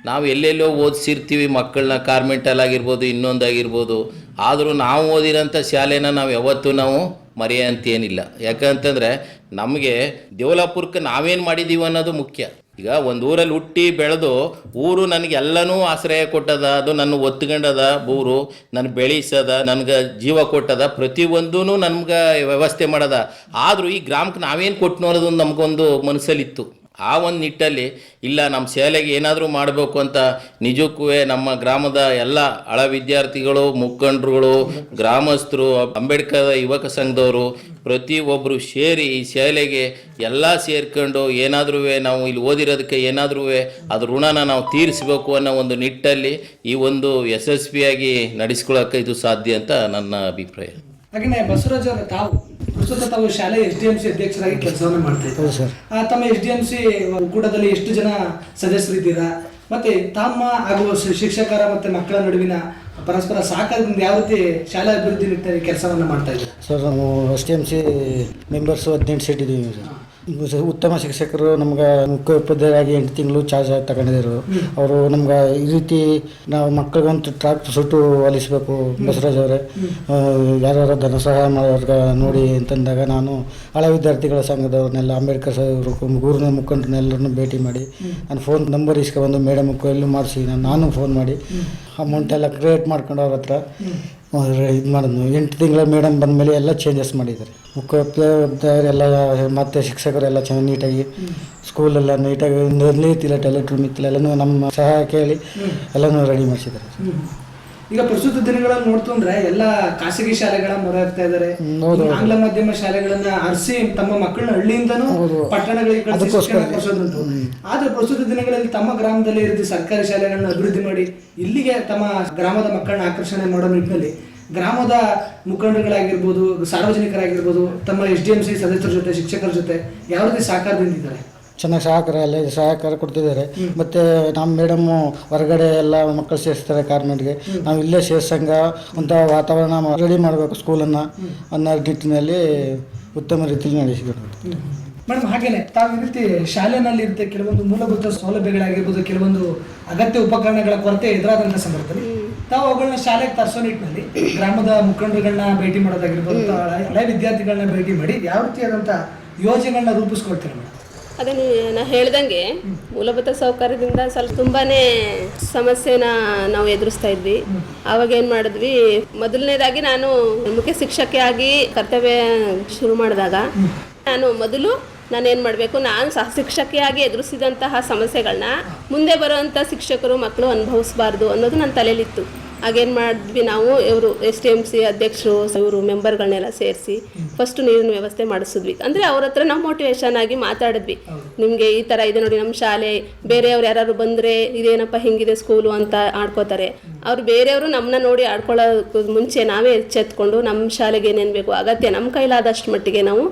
ನಾವು ಎಲ್ಲೆಲ್ಲೋ ಓದಿಸಿರ್ತೀವಿ ಮಕ್ಕಳನ್ನ, ಕಾರ್ಮೆಂಟಲ್ ಆಗಿರ್ಬೋದು, ಇನ್ನೊಂದಾಗಿರ್ಬೋದು. ಆದರೂ ನಾವು ಓದಿರೋಂಥ ಶಾಲೆನ ನಾವು ಯಾವತ್ತೂ ನಾವು ಮರೆಯಂತೇನಿಲ್ಲ. ಯಾಕಂತಂದರೆ ನಮಗೆ ದೇವಲಾಪುರಕ್ಕೆ ನಾವೇನು ಮಾಡಿದ್ದೀವಿ ಅನ್ನೋದು ಮುಖ್ಯ. ಈಗ ಒಂದು ಊರಲ್ಲಿ ಹುಟ್ಟಿ ಬೆಳೆದು ಊರು ನನಗೆ ಎಲ್ಲನೂ ಆಶ್ರಯ ಕೊಟ್ಟದ, ಅದು ನನ್ನ ಒತ್ಕೊಂಡದ ಊರು ನನ್ನ ಬೆಳೆಸದ ನನಗೆ ಜೀವ ಕೊಟ್ಟದ ಪ್ರತಿಯೊಂದೂ ನಮ್ಗೆ ವ್ಯವಸ್ಥೆ ಮಾಡದ. ಆದರೂ ಈ ಗ್ರಾಮಕ್ಕೆ ನಾವೇನು ಕೊಟ್ಟು ಅನ್ನೋದು ನಮಗೊಂದು ಮನಸ್ಸಲ್ಲಿತ್ತು. ಆ ಒಂದು ನಿಟ್ಟಲ್ಲಿ, ಇಲ್ಲ ನಮ್ಮ ಶಾಲೆಗೆ ಏನಾದರೂ ಮಾಡಬೇಕು ಅಂತ ನಿಜಕ್ಕೂ ನಮ್ಮ ಗ್ರಾಮದ ಎಲ್ಲ ಹಳ ವಿದ್ಯಾರ್ಥಿಗಳು, ಮುಖಂಡರುಗಳು, ಗ್ರಾಮಸ್ಥರು, ಅಂಬೇಡ್ಕರ್ ಯುವಕ ಸಂಘದವರು ಪ್ರತಿಯೊಬ್ಬರು ಸೇರಿ ಈ ಶಾಲೆಗೆ ಎಲ್ಲ ಸೇರ್ಕೊಂಡು ಏನಾದರೂ ನಾವು ಇಲ್ಲಿ ಓದಿರೋದಕ್ಕೆ ಏನಾದರೂ ಅದ್ರ ಋಣನ ನಾವು ತೀರಿಸಬೇಕು ಅನ್ನೋ ಒಂದು ನಿಟ್ಟಲ್ಲಿ ಈ ಒಂದು ಯಶಸ್ವಿಯಾಗಿ ನಡೆಸ್ಕೊಳ್ಳೋಕೆ ಇದು ಸಾಧ್ಯ ಅಂತ ನನ್ನ ಅಭಿಪ್ರಾಯ. ಹಾಗೆಯೇ ಬಸವರಾಜ್ ಅವರ ತಾವು ಪ್ರಸ್ತುತ ತಾವು ಶಾಲೆ ಎಸ್ ಡಿ ಎಂ ಸಿ ಅಧ್ಯಕ್ಷರಾಗಿ ಕೆಲಸವನ್ನು ಮಾಡ್ತಾ ಇದ್ದಾರೆ. ತಮ್ಮ ಎಸ್ ಡಿ ಎಂ ಸಿ ಒಕ್ಕೂಟದಲ್ಲಿ ಎಷ್ಟು ಜನ ಸದಸ್ಯರಿದ್ದೀರಾ ಮತ್ತೆ ತಮ್ಮ ಹಾಗೂ ಶಿಕ್ಷಕರ ಮತ್ತೆ ಮಕ್ಕಳ ನಡುವಿನ ಪರಸ್ಪರ ಸಹಕಾರದಿಂದ ಯಾವ ರೀತಿ ಶಾಲಾ ಅಭಿವೃದ್ಧಿ ನಿಟ್ಟಿನಲ್ಲಿ ಕೆಲಸವನ್ನು ಮಾಡ್ತಾ ಇದ್ದಾರೆ? ಸರ್ ನಾವು S D M C members ಹದಿನೆಂಟು ಸೀಟ್ ಇದ್ದೀವಿ ಸರ್. ಉತ್ತಮ ಶಿಕ್ಷಕರು ನಮ್ಗೆ ಮುಖ್ಯೋಪಾಧ್ಯಾಯರಾಗಿ ಎಂಟು ತಿಂಗಳು ಚಾರ್ಜ್ ತಗೊಂಡಿದ್ರು ಅವರು ನಮ್ಗೆ ಈ ರೀತಿ ನಾವು ಮಕ್ಕಳಿಗಂತ ಟ್ರಾಕ್ ಸುಟ್ಟು ಹೊಲಿಸ್ಬೇಕು ಬಸವರಾಜ್ ಅವರೇ. ಯಾರ್ಯಾರ ಧನ ಸಹಾಯ ಮಾಡೋರ್ಗ ನೋಡಿ ಅಂತಂದಾಗ ನಾನು ಹಳೆ ವಿದ್ಯಾರ್ಥಿಗಳ ಸಂಘದವ್ರನ್ನೆಲ್ಲ ಅಂಬೇಡ್ಕರ್ ಸಾಹೇಬ್ರು ಊರಿನ ಮುಖಂಡರನ್ನೆಲ್ಲರನ್ನು ಭೇಟಿ ಮಾಡಿ, ನಾನು ಫೋನ್ ನಂಬರ್ ಇಸ್ಕೊಬಂದು ಮೇಡಮ್ ಎಲ್ಲೂ ಮಾಡಿಸಿ, ನಾನು ಫೋನ್ ಮಾಡಿ. ಅಮೌಂಟ್ ಎಲ್ಲ ಕ್ರಿಯೇಟ್ ಮಾಡ್ಕೊಂಡು ಅವ್ರ ಹತ್ರ ಇದು ಮಾಡಿದ್ನು. ಎಂಟು ತಿಂಗಳ ಮೇಡಮ್ ಬಂದಮೇಲೆ ಎಲ್ಲ ಚೇಂಜಸ್ ಮಾಡಿದ್ದಾರೆ. ಮುಖ್ಯೋಪಾಧ್ಯಾಯರೆಲ್ಲ ಮತ್ತೆ ಶಿಕ್ಷಕರೆಲ್ಲ ಚೆನ್ನಾಗಿ ನೀಟಾಗಿ ಸ್ಕೂಲೆಲ್ಲ ನೀಟಾಗಿ ನೀತಿಲ್ಲ ಟಾಯ್ಲೆಟ್ ರೂಮ್ ಇತ್ತಿಲ್ಲ ಎಲ್ಲನೂ ನಮ್ಮ ಸಹಾಯ ಕೇಳಿ ಎಲ್ಲನೂ ರೆಡಿ ಮಾಡಿಸಿದ್ದಾರೆ. ಈಗ ಪ್ರಸ್ತುತ ದಿನಗಳನ್ನ ನೋಡ್ತಂದ್ರೆ ಎಲ್ಲ ಖಾಸಗಿ ಶಾಲೆಗಳ ಮೊರೆ ಹೋಗ್ತಾ ಇದಾರೆ. ಆಂಗ್ಲ ಮಾಧ್ಯಮ ಶಾಲೆಗಳನ್ನ ಅರಸಿ ತಮ್ಮ ಮಕ್ಕಳನ್ನ ಹಳ್ಳಿಯಿಂದನೂ ಪಟ್ಟಣಗಳಿಗೆ. ಕೊಡಿಸೋದುಂಟು ಆದ್ರೆ ಪ್ರಸ್ತುತ ದಿನಗಳಲ್ಲಿ ತಮ್ಮ ಗ್ರಾಮದಲ್ಲಿ ಇರಿದ ಸರ್ಕಾರಿ ಶಾಲೆಗಳನ್ನ ಅಭಿವೃದ್ಧಿ ಮಾಡಿ ಇಲ್ಲಿಗೆ ತಮ್ಮ ಗ್ರಾಮದ ಮಕ್ಕಳನ್ನ ಆಕರ್ಷಣೆ ಮಾಡೋ ನಿಟ್ಟಿನಲ್ಲಿ ಗ್ರಾಮದ ಮುಖಂಡರುಗಳಾಗಿರ್ಬೋದು ಸಾರ್ವಜನಿಕರಾಗಿರ್ಬೋದು ತಮ್ಮ ಎಸ್ ಡಿ ಎಂ ಸಿ ಸದಸ್ಯರ ಜೊತೆ ಶಿಕ್ಷಕರ ಜೊತೆ ಯಾವ ರೀತಿ ಸಹಕಾರದಿಂದ ಇದ್ದಾರೆ. ಚೆನ್ನಾಗಿ ಸಹಕಾರ ಎಲ್ಲ ಸಹಕಾರ ಕೊಡ್ತಿದ್ದಾರೆ. ಮತ್ತು ನಮ್ಮ ಮೇಡಮ್ಮು ಹೊರಗಡೆ ಎಲ್ಲ ಮಕ್ಕಳು ಸೇರಿಸ್ತಾರೆ ಕಾರ್ಮೆಂಟ್ಗೆ ನಾವು ಇಲ್ಲೇ ಸೇರ್ಸಂಗ ಅಂತ ವಾತಾವರಣ ರೆಡಿ ಮಾಡಬೇಕು ಸ್ಕೂಲನ್ನು ಅನ್ನೋ ನಿಟ್ಟಿನಲ್ಲಿ ಉತ್ತಮ ರೀತಿಯಲ್ಲಿ ನಡೆಸಿಕೊಡ್ಬೇಕು. ಮೇಡಮ್ ಹಾಗೇನೆ ತಾವು ಈ ರೀತಿ ಶಾಲೆನಲ್ಲಿ ಇರುತ್ತೆ ಕೆಲವೊಂದು ಮೂಲಭೂತ ಸೌಲಭ್ಯಗಳಾಗಿರ್ಬೋದು ಕೆಲವೊಂದು ಅಗತ್ಯ ಉಪಕರಣಗಳ ಕೊರತೆ ಎದುರಾದಂಥ ಸಂದರ್ಭದಲ್ಲಿ ತಾವು ಅವುಗಳನ್ನ ಶಾಲೆಗೆ ತರಿಸೋ ನಿಟ್ಟಿನಲ್ಲಿ ಗ್ರಾಮದ ಮುಖಂಡರುಗಳನ್ನ ಭೇಟಿ ಮಾಡೋದಾಗಿರ್ಬೋದು ಹಳೆ ವಿದ್ಯಾರ್ಥಿಗಳನ್ನ ಭೇಟಿ ಮಾಡಿ ಯಾವ ರೀತಿಯಾದಂಥ ಯೋಜನೆಗಳನ್ನ ರೂಪಿಸ್ಕೊಳ್ತೀರಾ ಮೇಡಮ್ ಅದೇ ನಾನು ಹೇಳ್ದಂಗೆ ಮೂಲಭೂತ ಸೌಕರ್ಯದಿಂದ ಸ್ವಲ್ಪ ತುಂಬಾನೇ ಸಮಸ್ಯೆನ ನಾವು ಎದುರಿಸ್ತಾ ಇದ್ವಿ. ಆವಾಗ ಏನು ಮಾಡಿದ್ವಿ? ಮೊದಲನೇದಾಗಿ ನಾನು ಮುಖ್ಯ ಶಿಕ್ಷಕಿಯಾಗಿ ಕರ್ತವ್ಯ ಶುರು ಮಾಡಿದಾಗ ನಾನು ಮೊದಲು ನಾನು ಏನು ಮಾಡಬೇಕು? ನಾನು ಸಹ ಶಿಕ್ಷಕಿಯಾಗಿ ಎದುರಿಸಿದಂತಹ ಸಮಸ್ಯೆಗಳನ್ನ ಮುಂದೆ ಬರುವಂಥ ಶಿಕ್ಷಕರು, ಮಕ್ಕಳು ಅನುಭವಿಸಬಾರ್ದು ಅನ್ನೋದು ನನ್ನ ತಲೆಯಲ್ಲಿತ್ತು. ಆಗೇನು ಮಾಡಿದ್ವಿ ನಾವು ಇವರು ಎಸ್ ಡಿ ಎಂ ಸಿ ಅಧ್ಯಕ್ಷರು ಇವರು ಮೆಂಬರ್ಗಳನ್ನೆಲ್ಲ ಸೇರಿಸಿ ಫಸ್ಟ್ ನೀರಿನ ವ್ಯವಸ್ಥೆ ಮಾಡಿಸಿದ್ವಿ. ಅಂದರೆ ಅವ್ರ ಹತ್ರ ನಾವು ಮೋಟಿವೇಶನ್ ಆಗಿ ಮಾತಾಡಿದ್ವಿ. ನಿಮಗೆ ಈ ಥರ ಇದೆ ನೋಡಿ ನಮ್ಮ ಶಾಲೆ ಬೇರೆಯವ್ರು ಯಾರು ಬಂದರೆ ಇದೇನಪ್ಪ ಹಿಂಗಿದೆ ಸ್ಕೂಲು ಅಂತ ಆಡ್ಕೋತಾರೆ. ಅವ್ರು ಬೇರೆಯವರು ನಮ್ಮನ್ನ ನೋಡಿ ಆಡ್ಕೊಳ್ಳೋದಕ್ಕೆ ಮುಂಚೆ ನಾವೇ ಎಚ್ಚೆತ್ಕೊಂಡು ನಮ್ಮ ಶಾಲೆಗೆ ಏನೇನು ಬೇಕು ಅಗತ್ಯ ನಮ್ಮ ಕೈಲಾದಷ್ಟು ಮಟ್ಟಿಗೆ ನಾವು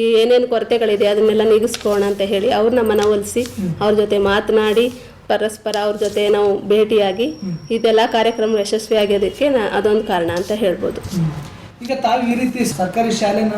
ಈ ಏನೇನು ಕೊರತೆಗಳಿದೆ ಅದನ್ನೆಲ್ಲ ನೀಗಿಸ್ಕೋಣ ಅಂತ ಹೇಳಿ ಅವ್ರನ್ನ ಮನವೊಲಿಸಿ ಅವ್ರ ಜೊತೆ ಮಾತನಾಡಿ ಪರಸ್ಪರ ಅವ್ರ ಜೊತೆ ನಾವು ಭೇಟಿಯಾಗಿ ಇದೆಲ್ಲ ಕಾರ್ಯಕ್ರಮ ಯಶಸ್ವಿಯಾಗೋದಕ್ಕೆ ನಾ ಅದೊಂದು ಕಾರಣ ಅಂತ ಹೇಳ್ಬೋದು. ಈಗ ತಾವು ಈ ರೀತಿ ಸರ್ಕಾರಿ ಶಾಲೆನ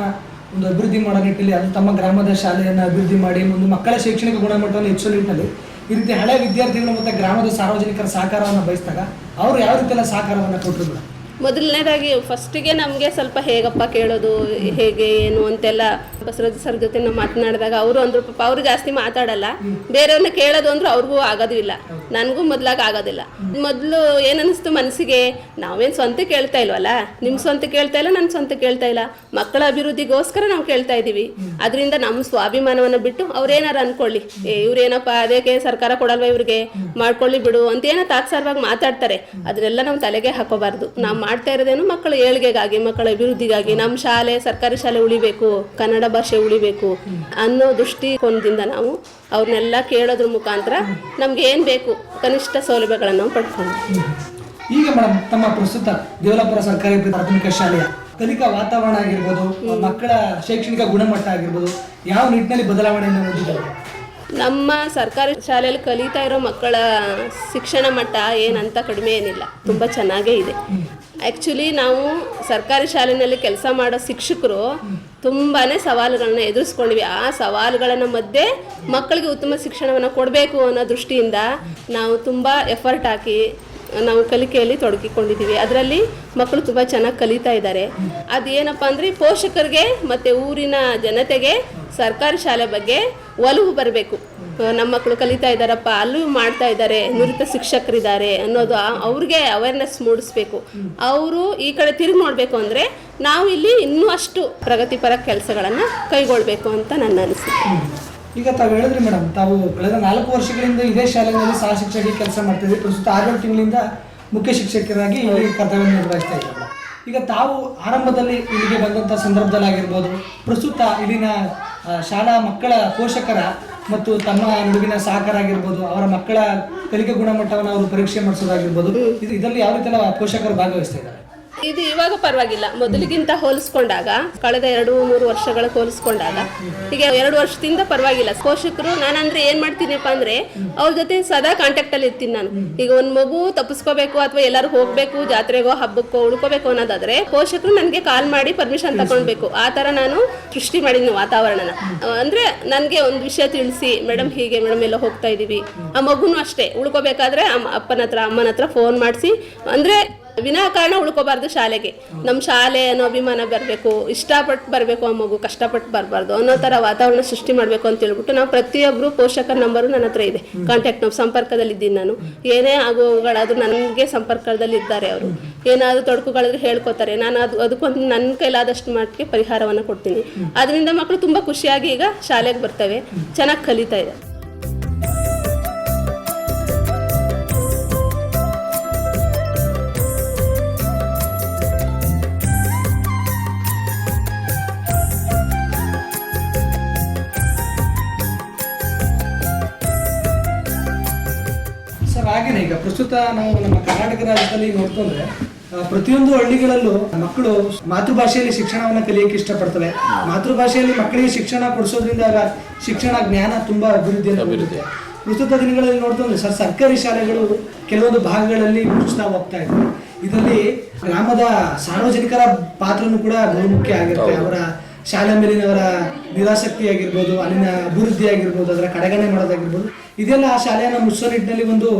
ಒಂದು ಅಭಿವೃದ್ಧಿ ಮಾಡೋ ನಿಟ್ಟಿನಲ್ಲಿ ಅದು ತಮ್ಮ ಗ್ರಾಮದ ಶಾಲೆಯನ್ನು ಅಭಿವೃದ್ಧಿ ಮಾಡಿ, ಒಂದು ಮಕ್ಕಳ ಶೈಕ್ಷಣಿಕ ಗುಣಮಟ್ಟವನ್ನು ಹೆಚ್ಚು ನಿಟ್ಟಿನಲ್ಲಿ ಈ ರೀತಿ ಹಳೆ ವಿದ್ಯಾರ್ಥಿಗಳು ಮತ್ತು ಗ್ರಾಮದ ಸಾರ್ವಜನಿಕರ ಸಹಕಾರವನ್ನು ಬಯಸಿದಾಗ ಅವರು ಯಾವ ರೀತಿಯೆಲ್ಲ ಸಹಕಾರವನ್ನು ಕೊಟ್ಟರು ಮೊದಲನೇದಾಗಿ ಫಸ್ಟಿಗೆ ನಮಗೆ ಸ್ವಲ್ಪ ಹೇಗಪ್ಪ ಕೇಳೋದು, ಹೇಗೆ, ಏನು ಅಂತೆಲ್ಲ. ಬಸವರಾಜ್ ಸರ್ ಜೊತೆ ನಾವು ಮಾತನಾಡಿದಾಗ ಅವರು ಅಂದ್ರು, ಪಾಪ ಅವರು ಜಾಸ್ತಿ ಮಾತಾಡಲ್ಲ. ಬೇರೆಯವ್ರನ್ನ ಕೇಳೋದು ಅಂದ್ರೆ ಅವ್ರಿಗೂ ಆಗೋದು ಇಲ್ಲ ನನಗೂ ಮೊದ್ಲಾಗ ಆಗೋದಿಲ್ಲ. ಮೊದಲು ಏನನ್ನಿಸ್ತು ಮನಸ್ಸಿಗೆ ನಾವೇನು ಸ್ವಂತ ಕೇಳ್ತಾ ಇಲ್ವಲ್ಲ? ನಿಮ್ಮ ಸ್ವಂತ ಕೇಳ್ತಾ ಇಲ್ಲ ನನ್ನ ಸ್ವಂತ ಕೇಳ್ತಾ ಇಲ್ಲ. ಮಕ್ಕಳ ಅಭಿವೃದ್ಧಿಗೋಸ್ಕರ ನಾವು ಕೇಳ್ತಾ ಇದ್ದೀವಿ ಅದರಿಂದ ನಮ್ಮ ಸ್ವಾಭಿಮಾನವನ್ನು ಬಿಟ್ಟು ಅವ್ರೇನಾರು ಅನ್ಕೊಳ್ಳಿ. ಏ, ಇವ್ರೇನಪ್ಪ ಅದಕ್ಕೆ ಸರ್ಕಾರ ಕೊಡಲ್ವ ಇವ್ರಿಗೆ? ಮಾಡ್ಕೊಳ್ಳಿ ಬಿಡು ಅಂತ ಏನೋ ತಾತ್ಸಾರವಾಗಿ ಮಾತಾಡ್ತಾರೆ. ಅದನ್ನೆಲ್ಲ ನಾವು ತಲೆಗೆ ಹಾಕೋಬಾರ್ದು. ನಾವು ಮಾಡ್ತಾ ಇರೋದೇನು ಮಕ್ಕಳ ಏಳಿಗೆಗಾಗಿ ಮಕ್ಕಳ ಅಭಿವೃದ್ಧಿಗಾಗಿ. ನಮ್ಮ ಶಾಲೆ ಸರ್ಕಾರಿ ಶಾಲೆ ಉಳಿಬೇಕು ಕನ್ನಡ ಭಾಷೆ ಉಳಿಬೇಕು ಅನ್ನೋ ದೃಷ್ಟಿಕೋನದಿಂದ ನಾವು ಅವ್ರನ್ನೆಲ್ಲ ಕೇಳೋದ್ರ ಮುಖಾಂತರ ನಮ್ಗೆ ಏನು ಬೇಕು ಕನಿಷ್ಠ ಸೌಲಭ್ಯಗಳನ್ನು ಪಡ್ಕೊಂಡು ಈಗ ಮೇಡಮ್ ತಮ್ಮ ಪ್ರಸ್ತುತ ದೇವಲಾಪುರ ಸರ್ಕಾರಿ ಪ್ರಾಥಮಿಕ ಶಾಲೆಯ ಕಲಿಕಾ ವಾತಾವರಣ ಆಗಿರ್ಬೋದು ಮಕ್ಕಳ ಶೈಕ್ಷಣಿಕ ಗುಣಮಟ್ಟ ಆಗಿರ್ಬೋದು ಯಾವ ನಿಟ್ಟಿನಲ್ಲಿ ಬದಲಾವಣೆಯನ್ನು ಹೊಂದಿದ್ದಾರೆ ನಮ್ಮ ಸರ್ಕಾರಿ ಶಾಲೆಯಲ್ಲಿ ಕಲಿತಾ ಇರೋ ಮಕ್ಕಳ ಶಿಕ್ಷಣ ಮಟ್ಟ ಏನಂತ ಕಡಿಮೆ ಏನಿಲ್ಲ ತುಂಬ ಚೆನ್ನಾಗೇ ಇದೆ. ಆ್ಯಕ್ಚುಲಿ ನಾವು ಸರ್ಕಾರಿ ಶಾಲೆಯಲ್ಲಿ ಕೆಲಸ ಮಾಡೋ ಶಿಕ್ಷಕರು ತುಂಬಾ ಸವಾಲುಗಳನ್ನ ಎದುರಿಸ್ಕೊಂಡಿವಿ. ಆ ಸವಾಲುಗಳನ್ನು ಮಧ್ಯೆ ಮಕ್ಕಳಿಗೆ ಉತ್ತಮ ಶಿಕ್ಷಣವನ್ನು ಕೊಡಬೇಕು ಅನ್ನೋ ದೃಷ್ಟಿಯಿಂದ ನಾವು ತುಂಬ ಎಫರ್ಟ್ ಹಾಕಿ ನಾವು ಕಲಿಕೆಯಲ್ಲಿ ತೊಡಗಿಕೊಂಡಿದ್ದೀವಿ. ಅದರಲ್ಲಿ ಮಕ್ಕಳು ತುಂಬ ಚೆನ್ನಾಗಿ ಕಲಿತಾ ಇದ್ದಾರೆ. ಅದೇನಪ್ಪ ಅಂದರೆ ಪೋಷಕರಿಗೆ ಮತ್ತು ಊರಿನ ಜನತೆಗೆ ಸರ್ಕಾರಿ ಶಾಲೆ ಬಗ್ಗೆ ಒಲವು ಬರಬೇಕು. ನಮ್ಮ ಮಕ್ಕಳು ಕಲಿತಾ ಇದ್ದಾರಪ್ಪ, ಅಲ್ಲೂ ಮಾಡ್ತಾ ಇದ್ದಾರೆ, ನುರಿತ ಶಿಕ್ಷಕರಿದ್ದಾರೆ ಅನ್ನೋದು ಅವ್ರಿಗೆ ಅವೇರ್ನೆಸ್ ಮೂಡಿಸ್ಬೇಕು. ಅವರು ಈ ಕಡೆ ತಿರುಗಿ ನೋಡಬೇಕು ಅಂದರೆ ನಾವು ಇಲ್ಲಿ ಇನ್ನೂ ಅಷ್ಟು ಪ್ರಗತಿಪರ ಕೆಲಸಗಳನ್ನು ಕೈಗೊಳ್ಳಬೇಕು ಅಂತ ನನ್ನ ಅನಿಸಿಕೆ. ಈಗ ತಾವು ಹೇಳಿದ್ರಿ ಮೇಡಮ್, ತಾವು ಕಳೆದ ನಾಲ್ಕು ವರ್ಷಗಳಿಂದ ಇದೇ ಶಾಲೆಯಲ್ಲಿ ಸಹ ಶಿಕ್ಷಕಿ ಕೆಲಸ ಮಾಡ್ತಿದ್ರಿ, ಪ್ರಸ್ತುತ ಆರೇಳು ತಿಂಗಳಿಂದ ಮುಖ್ಯ ಶಿಕ್ಷಕರಾಗಿ ಇಲ್ಲಿ ಕರ್ತವ್ಯ ನಿರ್ವಹಿಸ್ತಾ ಇದ್ದಾರೆ ಈಗ ತಾವು ಆರಂಭದಲ್ಲಿ ಇಲ್ಲಿಗೆ ಬಂದಂಥ ಸಂದರ್ಭದಲ್ಲಿ ಆಗಿರ್ಬೋದು, ಪ್ರಸ್ತುತ ಇಲ್ಲಿನ ಶಾಲಾ ಮಕ್ಕಳ ಪೋಷಕರ ಮತ್ತು ತಮ್ಮ ನಡುವಿನ ಸಹಕಾರ ಆಗಿರ್ಬೋದು, ಅವರ ಮಕ್ಕಳ ಕಲಿಕೆ ಗುಣಮಟ್ಟವನ್ನು ಅವರು ಪರೀಕ್ಷೆ ಮಾಡಿಸೋದಾಗಿರ್ಬೋದು, ಇದು ಇದರಲ್ಲಿ ಯಾವ ರೀತಿಯ ಪೋಷಕರು ಭಾಗವಹಿಸ್ತಾ ಇದ್ದಾರೆ? ಇದು ಇವಾಗ ಪರವಾಗಿಲ್ಲ. ಮೊದಲಿಗಿಂತ ಹೋಲಿಸ್ಕೊಂಡಾಗ, ಕಳೆದ ಎರಡು, ಮೂರು ವರ್ಷಗಳ ಹೋಲಿಸ್ಕೊಂಡಾಗ ಈಗ ಎರಡು ವರ್ಷದಿಂದ ಪರವಾಗಿಲ್ಲ. ಪೋಷಕರು, ನಾನಂದ್ರೆ ಏನ್ ಮಾಡ್ತೀನಪ್ಪ ಅಂದ್ರೆ, ಅವ್ರ ಜೊತೆ ಸದಾ ಕಾಂಟ್ಯಾಕ್ಟ್ ಅಲ್ಲಿ ಇರ್ತೀನಿ ನಾನು. ಈಗ ಒಂದ್ ಮಗು ತಪ್ಪಿಸ್ಕೋಬೇಕು ಅಥವಾ ಎಲ್ಲರೂ ಹೋಗ್ಬೇಕು, ಜಾತ್ರೆಗೋ, ಹಬ್ಬಕ್ಕೋ, ಉಳ್ಕೋಬೇಕು ಅನ್ನೋದಾದ್ರೆ, ಪೋಷಕರು ನನಗೆ ಕಾಲ್ ಮಾಡಿ ಪರ್ಮಿಷನ್ ತಗೊಳ್ಬೇಕು ಆ ತರ ನಾನು ಸೃಷ್ಟಿ ಮಾಡಿದ್ದೀನಿ ವಾತಾವರಣನ. ಅಂದ್ರೆ ನನಗೆ ಒಂದು ವಿಷಯ ತಿಳಿಸಿ ಮೇಡಮ್ ಹೀಗೆ ಮೇಡಮ್ ಎಲ್ಲ ಹೋಗ್ತಾ ಇದೀವಿ. ಆ ಮಗುನು ಅಷ್ಟೇ. ಉಳ್ಕೋಬೇಕಾದ್ರೆ ಅಪ್ಪನ ಹತ್ರ, ಅಮ್ಮನ ಹತ್ರ ಫೋನ್ ಮಾಡಿಸಿ. ಅಂದ್ರೆ ವಿನಾಕಾರಣ ಉಳ್ಕೋಬಾರ್ದು ಶಾಲೆಗೆ. ನಮ್ಮ ಶಾಲೆ ಅನ್ನೋ ಅಭಿಮಾನ ಬರಬೇಕು ಇಷ್ಟಪಟ್ಟು ಬರಬೇಕು ಆ ಮಗು ಕಷ್ಟಪಟ್ಟು ಬರಬಾರ್ದು ಅನ್ನೋ ಥರ ವಾತಾವರಣ ಸೃಷ್ಟಿ ಮಾಡಬೇಕು ಅಂತ ಹೇಳ್ಬಿಟ್ಟು ನಾವು ಪ್ರತಿಯೊಬ್ಬರು ಪೋಷಕರ ನಂಬರು ನನ್ನ ಹತ್ರ ಇದೆ. ಕಾಂಟ್ಯಾಕ್ಟ್ ನಾವು ಸಂಪರ್ಕದಲ್ಲಿದ್ದೀನಿ ನಾನು. ಏನೇ ಆಗುಗಳಾದ್ರೂ ನನಗೆ ಸಂಪರ್ಕದಲ್ಲಿ ಇದ್ದಾರೆ ಅವರು. ಏನಾದರೂ ತೊಡಕುಗಳಾದ್ರೂ ಹೇಳ್ಕೊತಾರೆ. ನಾನು ಅದು, ಅದಕ್ಕೊಂದು ನನ್ನ ಕೈಲಾದಷ್ಟು ಮಟ್ಟಿಗೆ ಪರಿಹಾರವನ್ನು ಕೊಡ್ತೀನಿ. ಅದರಿಂದ ಮಕ್ಕಳು ತುಂಬ ಖುಷಿಯಾಗಿ ಈಗ ಶಾಲೆಗೆ ಬರ್ತವೆ. ಚೆನ್ನಾಗಿ ಕಲಿತಾ ಇದೆ ಪ್ರಸ್ತುತ ನಾವು ನಮ್ಮ ಕರ್ನಾಟಕ ರಾಜ್ಯದಲ್ಲಿ ನೋಡ್ಕೊಂಡ್ರೆ ಪ್ರತಿಯೊಂದು ಹಳ್ಳಿಗಳಲ್ಲೂ ಮಕ್ಕಳು ಮಾತೃಭಾಷೆಯಲ್ಲಿ ಶಿಕ್ಷಣವನ್ನು ಕಲಿಯಕ್ಕೆ ಇಷ್ಟಪಡ್ತವೆ. ಮಾತೃಭಾಷೆಯಲ್ಲಿ ಮಕ್ಕಳಿಗೆ ಶಿಕ್ಷಣ ಕೊಡಿಸೋದ್ರಿಂದ ಶಿಕ್ಷಣ ಜ್ಞಾನ ತುಂಬಾ ಅಭಿವೃದ್ಧಿಯನ್ನು ಬೀರುತ್ತೆ ಪ್ರಸ್ತುತ ದಿನಗಳಲ್ಲಿ ನೋಡ್ತಂದ್ರೆ ಸರ್ ಸರ್ಕಾರಿ ಶಾಲೆಗಳು ಕೆಲವೊಂದು ಭಾಗಗಳಲ್ಲಿ ಮುಚ್ಚುತ್ತಾ ಹೋಗ್ತಾ ಇದೆ ಇದರಲ್ಲಿ ಗ್ರಾಮದ ಸಾರ್ವಜನಿಕರ ಪಾತ್ರನೂ ಕೂಡ ಬಹುಮುಖ್ಯ ಆಗಿರುತ್ತೆ. ಅವರ ಶಾಲೆ ಮೇಲಿನವರ ನಿರಾಸಕ್ತಿ ಆಗಿರ್ಬೋದು ಅಲ್ಲಿನ ಅಭಿವೃದ್ಧಿ ಆಗಿರ್ಬೋದು ಅದರ ಕಡೆಗಣೆ ಮಾಡೋದಾಗಿರ್ಬೋದು, ಇದೆಲ್ಲ ಆ ಶಾಲೆಯನ್ನು ಮುಚ್ಚೋ ನಿಟ್ಟಿನಲ್ಲಿ ಒಂದು